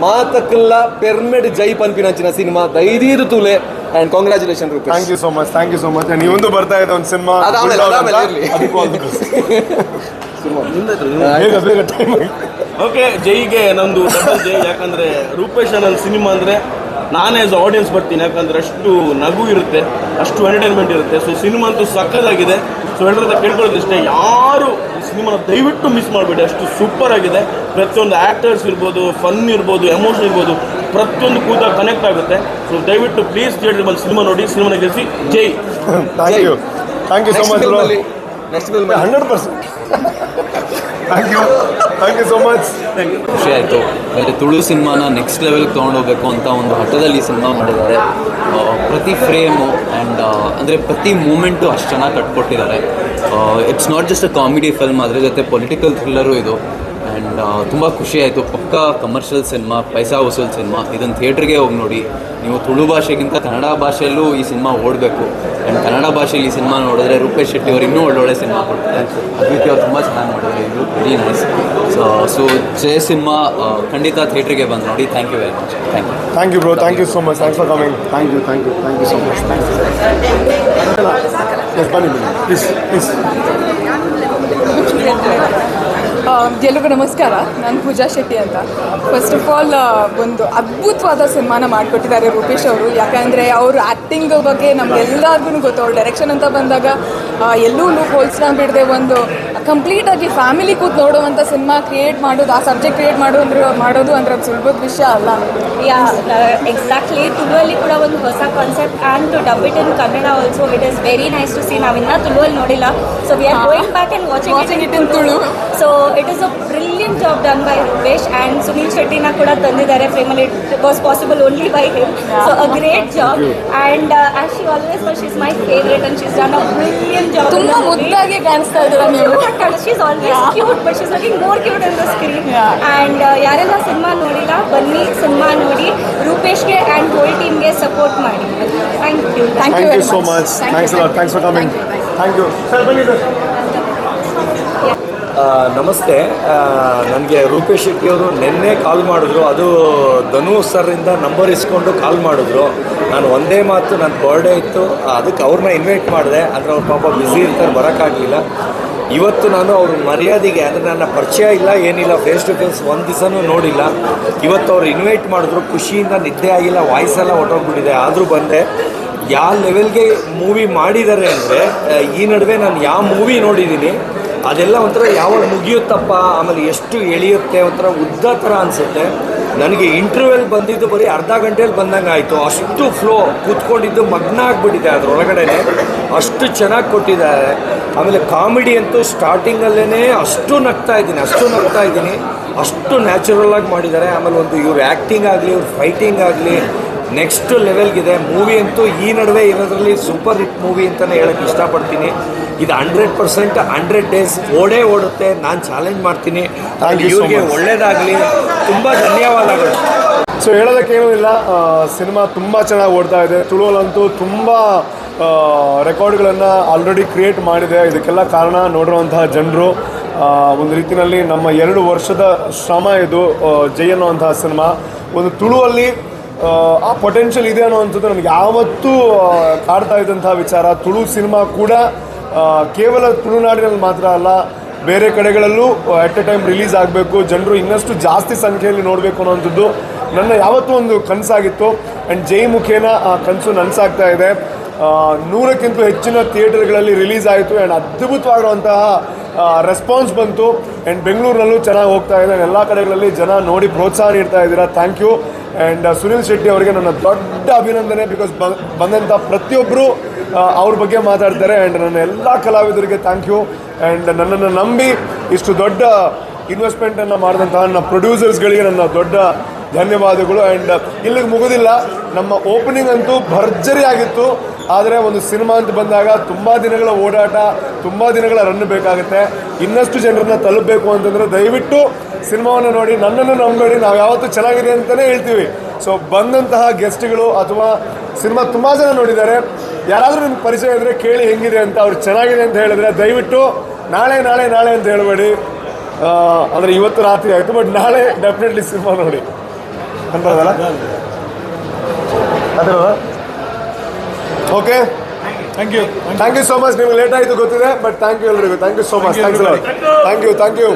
ಮಾತಕ್ಕಲ್ಲ ಪೆರ್ಮೆಡ್ ಜೈ ಪನ್ಪಿನಂಚಿನ ಸಿನಿಮಾ ದೈದೀದು ತೂಲೆ and congratulation Rupesh. Thank you so much thank you so much ನೀವೊಂದು ಬರ್ತಾ ಇದೆ ಒಂದು ಸಿನಿಮಾ ಓಕೆ ಜೈಗೆ ನಂದು ಡಬಲ್ ಜೈ ಯಾಕಂದ್ರೆ ರೂಪೇಶ್ ಅನ್ನೋ ಸಿನಿಮಾ ಅಂದ್ರೆ ನಾನೇ ಆಸ್ ಆಡಿಯನ್ಸ್ ಬರ್ತೀನಿ ಯಾಕಂದ್ರೆ ಅಷ್ಟು ನಗು ಇರುತ್ತೆ ಅಷ್ಟು ಎಂಟರ್ಟೈನ್ಮೆಂಟ್ ಇರುತ್ತೆ. ಸೊ ಸಿನಿಮಾ ಅಂತೂ ಸಕ್ಕತ್ತಾಗಿದೆ ಸೊ ಎಲ್ಲರದ ಕೇಳ್ಕೊಳ್ಳೋದಿಷ್ಟೇ ಯಾರು ಈ ಸಿನಿಮಾನ ದಯವಿಟ್ಟು ಮಿಸ್ ಮಾಡಬೇಡಿ. ಅಷ್ಟು ಸೂಪರ್ ಆಗಿದೆ. ಪ್ರತಿಯೊಂದು ಆ್ಯಕ್ಟರ್ಸ್ ಇರ್ಬೋದು ಫನ್ ಇರ್ಬೋದು ಎಮೋಷನ್ ಇರ್ಬೋದು ಪ್ರತಿಯೊಂದು ಕೂತ ಕನೆಕ್ಟ್ ಆಗುತ್ತೆ. ಸೊ ದಯವಿಟ್ಟು ಪ್ಲೀಸ್ ಥಿಯೇಟರ್ ಬಂದು ಸಿನಿಮಾ ನೋಡಿ ಸಿನಿಮಾನ ಗೆಲ್ಲಿಸಿ. Jai. Thank you thank you so much next film hundred percent. Thank you thank you so much ಖುಷಿ ಆಯಿತು. ಅಂದರೆ ತುಳು ಸಿನಿಮಾನ ನೆಕ್ಸ್ಟ್ ಲೆವೆಲ್ಗೆ ತೊಗೊಂಡೋಗ್ಬೇಕು ಅಂತ ಒಂದು ಹಠದಲ್ಲಿ ಸಿನಿಮಾ ಮಾಡಿದ್ದಾರೆ. ಪ್ರತಿ ಫ್ರೇಮು ಆ್ಯಂಡ್ ಅಂದರೆ ಪ್ರತಿ ಮೂಮೆಂಟು ಅಷ್ಟು ಚೆನ್ನಾಗಿ ಕಟ್ಕೊಟ್ಟಿದ್ದಾರೆ it's not just a comedy film ಅದ್ರ ಜೊತೆ ಪೊಲಿಟಿಕಲ್ ಥ್ರಿಲ್ಲರು ಇದು. ಆ್ಯಂಡ್ ತುಂಬ ಖುಷಿ ಆಯಿತು. ಪಕ್ಕ ಕಮರ್ಷಿಯಲ್ ಸಿನಿಮಾ ಪೈಸಾ ವಸೂಲ್ ಸಿನಿಮಾ ಇದನ್ನು ಥಿಯೇಟ್ರಿಗೆ ಹೋಗಿ ನೋಡಿ. ನೀವು ತುಳು ಭಾಷೆಗಿಂತ ಕನ್ನಡ ಭಾಷೆಯಲ್ಲೂ ಈ ಸಿನಿಮಾ ಓಡಬೇಕು. ಆ್ಯಂಡ್ ಕನ್ನಡ ಭಾಷೆಯಲ್ಲಿ ಈ ಸಿನಿಮಾ ನೋಡಿದ್ರೆ ರೂಪೇಶ್ ಶೆಟ್ಟಿ ಅವರು ಇನ್ನೂ ಒಳ್ಳೊಳ್ಳೆ ಸಿನಿಮಾ ಕೊಡ್ತಾರೆ. ಅದಕ್ಕೆ ಅವ್ರು ತುಂಬ ಚೆನ್ನಾಗಿ ಮಾಡಿದ್ರು ಇದು very nice so so Jaya cinema ಖಂಡಿತ ಥಿಯೇಟ್ರಿಗೆ ಬಂದು ನೋಡಿ. Thank you very much thank you thank you bro thank you so much thanks for coming thank you thank you thank you so much yes ಬನ್ನಿ ಬನ್ನಿ please please ಎಲ್ರಿಗೂ ನಮಸ್ಕಾರ. ನಾನು ಪೂಜಾ ಶೆಟ್ಟಿ ಅಂತ. ಫಸ್ಟ್ ಆಫ್ ಆಲ್ ಒಂದು ಅದ್ಭುತವಾದ ಸನ್ಮಾನ ಮಾಡಿಕೊಟ್ಟಿದ್ದಾರೆ ರೂಪೇಶ್ ಅವರು. ಯಾಕಂದರೆ ಅವರು ಆ್ಯಕ್ಟಿಂಗ್ ಬಗ್ಗೆ ನಮಗೆಲ್ಲರಿಗೂ ಗೊತ್ತು. ಅವ್ರ ಡೈರೆಕ್ಷನ್ ಅಂತ ಬಂದಾಗ ಎಲ್ಲೂ ಹೋಲ್ಸ್ನ ಬಿಡದೆ ಒಂದು ಕಂಪ್ಲೀಟಾಗಿ ಫ್ಯಾಮಿಲಿ ಕೂತ್ ನೋಡುವಂಥ ಸಿನಿಮಾ ಕ್ರಿಯೇಟ್ ಮಾಡೋದು ಆ ಸಬ್ಜೆಕ್ಟ್ ಕ್ರಿಯೇಟ್ ಮಾಡೋದು ಅಂದ್ರೆ ಮಾಡೋದು ಅಂದ್ರೆ ಅದು ಸುಲಭದ ವಿಷಯ ಅಲ್ಲ. ಯಾ ಎಕ್ಸಾಕ್ಟ್ಲಿ ತುಳುವಲ್ಲಿ ಕೂಡ ಒಂದು ಹೊಸ concept and to dub it in Kannada also it is very nice to see ನಾವಿನ್ನ ತುಳುವಲ್ಲಿ ನೋಡಿಲ್ಲ. So we are going back and watching watching it in Tulu. So it is a brilliant job done by Rupesh and Sunil ಶೆಟ್ಟಿನ ಕೂಡ ತಂದಿದ್ದಾರೆ. Family it was possible only by him so a great job and as she always she is my favourite and she is done a brilliant job ತುಂಬ ಮುದ್ದಾಗಿ ಕಾಣಿಸ್ತಾ ಇದ್ದೀರಾ ನೀವು. She she's always cute but she's is looking more cute in the screen and ಯಾರೆಲ್ಲ cinema ನೋಡಿಲ್ಲ ಬನ್ನಿ cinema ನೋಡಿ ರೂಪೇಶ್ಗೆ ಆ್ಯಂಡ್ ಹೋಲ್ ಟೀಮ್ಗೆ ಸಪೋರ್ಟ್ ಮಾಡಿ. Thank you thank you so much thanks thanks for coming thank you sir ಬನ್ನಿ sir. ನಮಸ್ತೆ. ನನಗೆ ರೂಪೇಶ್ ಶೆಟ್ಟಿ ಅವರು ನಿನ್ನೆ ಕಾಲ್ ಮಾಡಿದ್ರು. ಅದು ಧನು ಸರ್ರಿಂದ ನಂಬರ್ ಇಸ್ಕೊಂಡು ಕಾಲ್ ಮಾಡಿದ್ರು. ನಾನು ಒಂದೇ ಮಾತು ನನ್ನ ಬರ್ಡೇ ಇತ್ತು. ಅದಕ್ಕೆ ಅವ್ರನ್ನ ಇನ್ವೈಟ್ ಮಾಡಿದೆ. ಅಂದರೆ ಅವ್ರ ಪಾಪ ಬ್ಯುಸಿ ಇರ್ತಾರೆ ಬರೋಕ್ಕಾಗಲಿಲ್ಲ. ಇವತ್ತು ನಾನು ಅವ್ರ ಮರ್ಯಾದೆಗೆ, ಅಂದರೆ ನನ್ನ ಪರಿಚಯ ಇಲ್ಲ, ಏನಿಲ್ಲ ಫೇಸ್ ಟು ಫೇಸ್ ಒಂದು ದಿವಸನೂ ನೋಡಿಲ್ಲ. ಇವತ್ತು ಅವ್ರು ಇನ್ವೈಟ್ ಮಾಡಿದ್ರು, ಖುಷಿಯಿಂದ ನಿದ್ದೆ ಆಗಿಲ್ಲ ವಾಯ್ಸ್ ಎಲ್ಲ ಹೊಟ್ಟೋಗ್ಬಿಟ್ಟಿದೆ ಆದರೂ ಬಂದೆ. ಯಾವ ಲೆವೆಲ್ಗೆ ಮೂವಿ ಮಾಡಿದ್ದಾರೆ ಅಂದರೆ ಈ ನಡುವೆ ನಾನು ಯಾವ ಮೂವಿ ನೋಡಿದ್ದೀನಿ, ಅದೆಲ್ಲ ಒಂಥರ ಯಾವಾಗ ಮುಗಿಯುತ್ತಪ್ಪ, ಆಮೇಲೆ ಎಷ್ಟು ಎಳೆಯುತ್ತೆ ಒಂಥರ ಉದ್ದ ಥರ ಅನಿಸುತ್ತೆ. ನನಗೆ ಇಂಟರ್ವ್ಯೂಲ್ ಬಂದಿದ್ದು ಬರೀ ಅರ್ಧ ಗಂಟೆಯಲ್ಲಿ ಬಂದಂಗೆ ಆಯಿತು. ಅಷ್ಟು ಫ್ಲೋ ಕೂತ್ಕೊಂಡಿದ್ದು ಮಗ್ನ ಆಗಿಬಿಟ್ಟಿದೆ ಅದರೊಳಗಡೆ ಅಷ್ಟು ಚೆನ್ನಾಗಿ ಕೊಟ್ಟಿದ್ದಾರೆ. ಆಮೇಲೆ ಕಾಮಿಡಿ ಅಂತೂ ಸ್ಟಾರ್ಟಿಂಗಲ್ಲೇ ಅಷ್ಟು ನಗ್ತಾ ಇದ್ದೀನಿ ಅಷ್ಟು ನಗ್ತಾ ಇದ್ದೀನಿ. ಅಷ್ಟು ನ್ಯಾಚುರಲ್ ಆಗಿ ಮಾಡಿದ್ದಾರೆ. ಆಮೇಲೆ ಒಂದು ಇವ್ರ ಆ್ಯಕ್ಟಿಂಗ್ ಆಗಲಿ ಇವ್ರ ಫೈಟಿಂಗ್ ಆಗಲಿ ನೆಕ್ಸ್ಟ್ ಲೆವೆಲ್ಗಿದೆ ಮೂವಿ ಅಂತೂ ಈ ನಡುವೆ ಇರೋದ್ರಲ್ಲಿ ಸೂಪರ್ ಹಿಟ್ ಮೂವಿ ಅಂತಲೇ ಹೇಳೋಕ್ಕೆ ಇಷ್ಟಪಡ್ತೀನಿ. ಇದು ಹಂಡ್ರೆಡ್ ಪರ್ಸೆಂಟ್ ಹಂಡ್ರೆಡ್ ಡೇಸ್ ಓಡೇ ಓಡುತ್ತೆ. ನಾನು ಚಾಲೆಂಜ್ ಮಾಡ್ತೀನಿ. ಇವ್ರಿಗೆ. ಒಳ್ಳೇದಾಗಲಿ. ತುಂಬ ಧನ್ಯವಾದಗಳು. ಸೊ ಹೇಳೋದಕ್ಕೇನೂ ಇಲ್ಲ. ಸಿನಿಮಾ ತುಂಬ ಚೆನ್ನಾಗಿ ಓಡ್ತಾ ಇದೆ. ತುಳುವಲ್ಲಂತೂ ತುಂಬ ರೆಕಾರ್ಡ್ಗಳನ್ನು ಆಲ್ರೆಡಿ ಕ್ರಿಯೇಟ್ ಮಾಡಿದೆ. ಇದಕ್ಕೆಲ್ಲ ಕಾರಣ ನೋಡಿರುವಂತಹ ಜನರು. ಒಂದು ರೀತಿಯಲ್ಲಿ ನಮ್ಮ ಎರಡು ವರ್ಷದ ಶ್ರಮ ಇದು ಜೈ ಅನ್ನುವಂತಹ ಸಿನಿಮಾ. ಒಂದು ತುಳುವಲ್ಲಿ ಆ, ಪೊಟೆನ್ಷಿಯಲ್ ಇದೆ ಅನ್ನುವಂಥದ್ದು ನನಗೆ ಯಾವತ್ತೂ ಕಾಡ್ತಾ ಇದ್ದಂತಹ ವಿಚಾರ. ತುಳು ಸಿನಿಮಾ ಕೂಡ ಕೇವಲ ತುಳುನಾಡಿನಲ್ಲಿ ಮಾತ್ರ ಅಲ್ಲ ಬೇರೆ ಕಡೆಗಳಲ್ಲೂ ಅಟ್ ಎ ಟೈಮ್ ರಿಲೀಸ್ ಆಗಬೇಕು. ಜನರು ಇನ್ನಷ್ಟು ಜಾಸ್ತಿ ಸಂಖ್ಯೆಯಲ್ಲಿ ನೋಡಬೇಕು ಅನ್ನೋವಂಥದ್ದು. ನನ್ನ ಯಾವತ್ತೂ ಒಂದು ಕನಸಾಗಿತ್ತು. ಆ್ಯಂಡ್ ಜೈ ಮುಖೇನ ಆ ಕನಸು ನನಸಾಗ್ತಾ ಇದೆ. ನೂರಕ್ಕಿಂತ ಹೆಚ್ಚಿನ ಥಿಯೇಟರ್ಗಳಲ್ಲಿ ರಿಲೀಸ್ ಆಯಿತು. ಆ್ಯಂಡ್ ಅದ್ಭುತವಾಗಿರುವಂತಹ ರೆಸ್ಪಾನ್ಸ್ ಬಂತು. ಆ್ಯಂಡ್ ಬೆಂಗಳೂರಿನಲ್ಲೂ ಚೆನ್ನಾಗಿ ಹೋಗ್ತಾ ಇದೆ. ಎಲ್ಲ ಕಡೆಗಳಲ್ಲಿ ಜನ ನೋಡಿ ಪ್ರೋತ್ಸಾಹ ನೀಡ್ತಾ ಇದ್ದೀರಾ. Thank you and Sunil Shetty ಅವರಿಗೆ ನನ್ನ ದೊಡ್ಡ ಅಭಿನಂದನೆ. ಬಿಕಾಸ್ ಬಂದಂಥ ಪ್ರತಿಯೊಬ್ಬರು ಅವ್ರ ಬಗ್ಗೆ ಮಾತಾಡ್ತಾರೆ. ಆ್ಯಂಡ್ ನನ್ನ ಎಲ್ಲ ಕಲಾವಿದರಿಗೆ ಥ್ಯಾಂಕ್ ಯು ಆ್ಯಂಡ್ ನನ್ನನ್ನು ನಂಬಿ ಇಷ್ಟು ದೊಡ್ಡ ಇನ್ವೆಸ್ಟ್ಮೆಂಟನ್ನು ಮಾಡಿದಂತಹ ನನ್ನ ಪ್ರೊಡ್ಯೂಸರ್ಸ್ಗಳಿಗೆ ನನ್ನ ದೊಡ್ಡ ಧನ್ಯವಾದಗಳು ಆ್ಯಂಡ್ ಇಲ್ಲಿಗೆ ಮುಗುದಿಲ್ಲ. ನಮ್ಮ ಓಪನಿಂಗ್ ಅಂತೂ ಭರ್ಜರಿ ಆಗಿತ್ತು. ಆದರೆ ಒಂದು ಸಿನಿಮಾ ಅಂತ ಬಂದಾಗ ತುಂಬ ದಿನಗಳ ಓಡಾಟ, ತುಂಬ ದಿನಗಳ ರನ್ ಬೇಕಾಗುತ್ತೆ. ಇನ್ನಷ್ಟು ಜನರನ್ನ ತಲುಪಬೇಕು ಅಂತಂದರೆ ದಯವಿಟ್ಟು ಸಿನಿಮಾವನ್ನು ನೋಡಿ, ನನ್ನನ್ನು ನಂಬಬೇಡಿ ನಾವು ಯಾವತ್ತೂ ಚೆನ್ನಾಗಿದೆ ಅಂತಲೇ ಹೇಳ್ತೀವಿ. ಸೊ ಬಂದಂತಹ ಗೆಸ್ಟ್ಗಳು ಅಥವಾ ಸಿನಿಮಾ ತುಂಬ ಜನ ನೋಡಿದ್ದಾರೆ. ಯಾರಾದರೂ ನಿಮ್ಗೆ ಪರಿಚಯ ಇದ್ರೆ ಕೇಳಿ ಹೆಂಗಿದೆ ಅಂತ ಅವ್ರು ಚೆನ್ನಾಗಿದೆ ಅಂತ ಹೇಳಿದ್ರೆ ದಯವಿಟ್ಟು ನಾಳೆ ನಾಳೆ ನಾಳೆ ಅಂತ ಹೇಳಬೇಡಿ. ಅಂದರೆ ಇವತ್ತು ರಾತ್ರಿ ಆಯಿತು ಬಟ್ ನಾಳೆ ಡೆಫಿನೆಟ್ಲಿ ಸಿನಿಮಾ ನೋಡಿ. ಅನ್ಬೋದಲ್ಲ ಅದೇ. Okay thank you thank you so much ನಿಮ್ಗೆ ಲೇಟ್ ಆಯಿತು ಗೊತ್ತಿದೆ ಬಟ್ ಥ್ಯಾಂಕ್ ಯು ಎಲ್ರಿಗೂ. Thank you so much thanks thank you thank you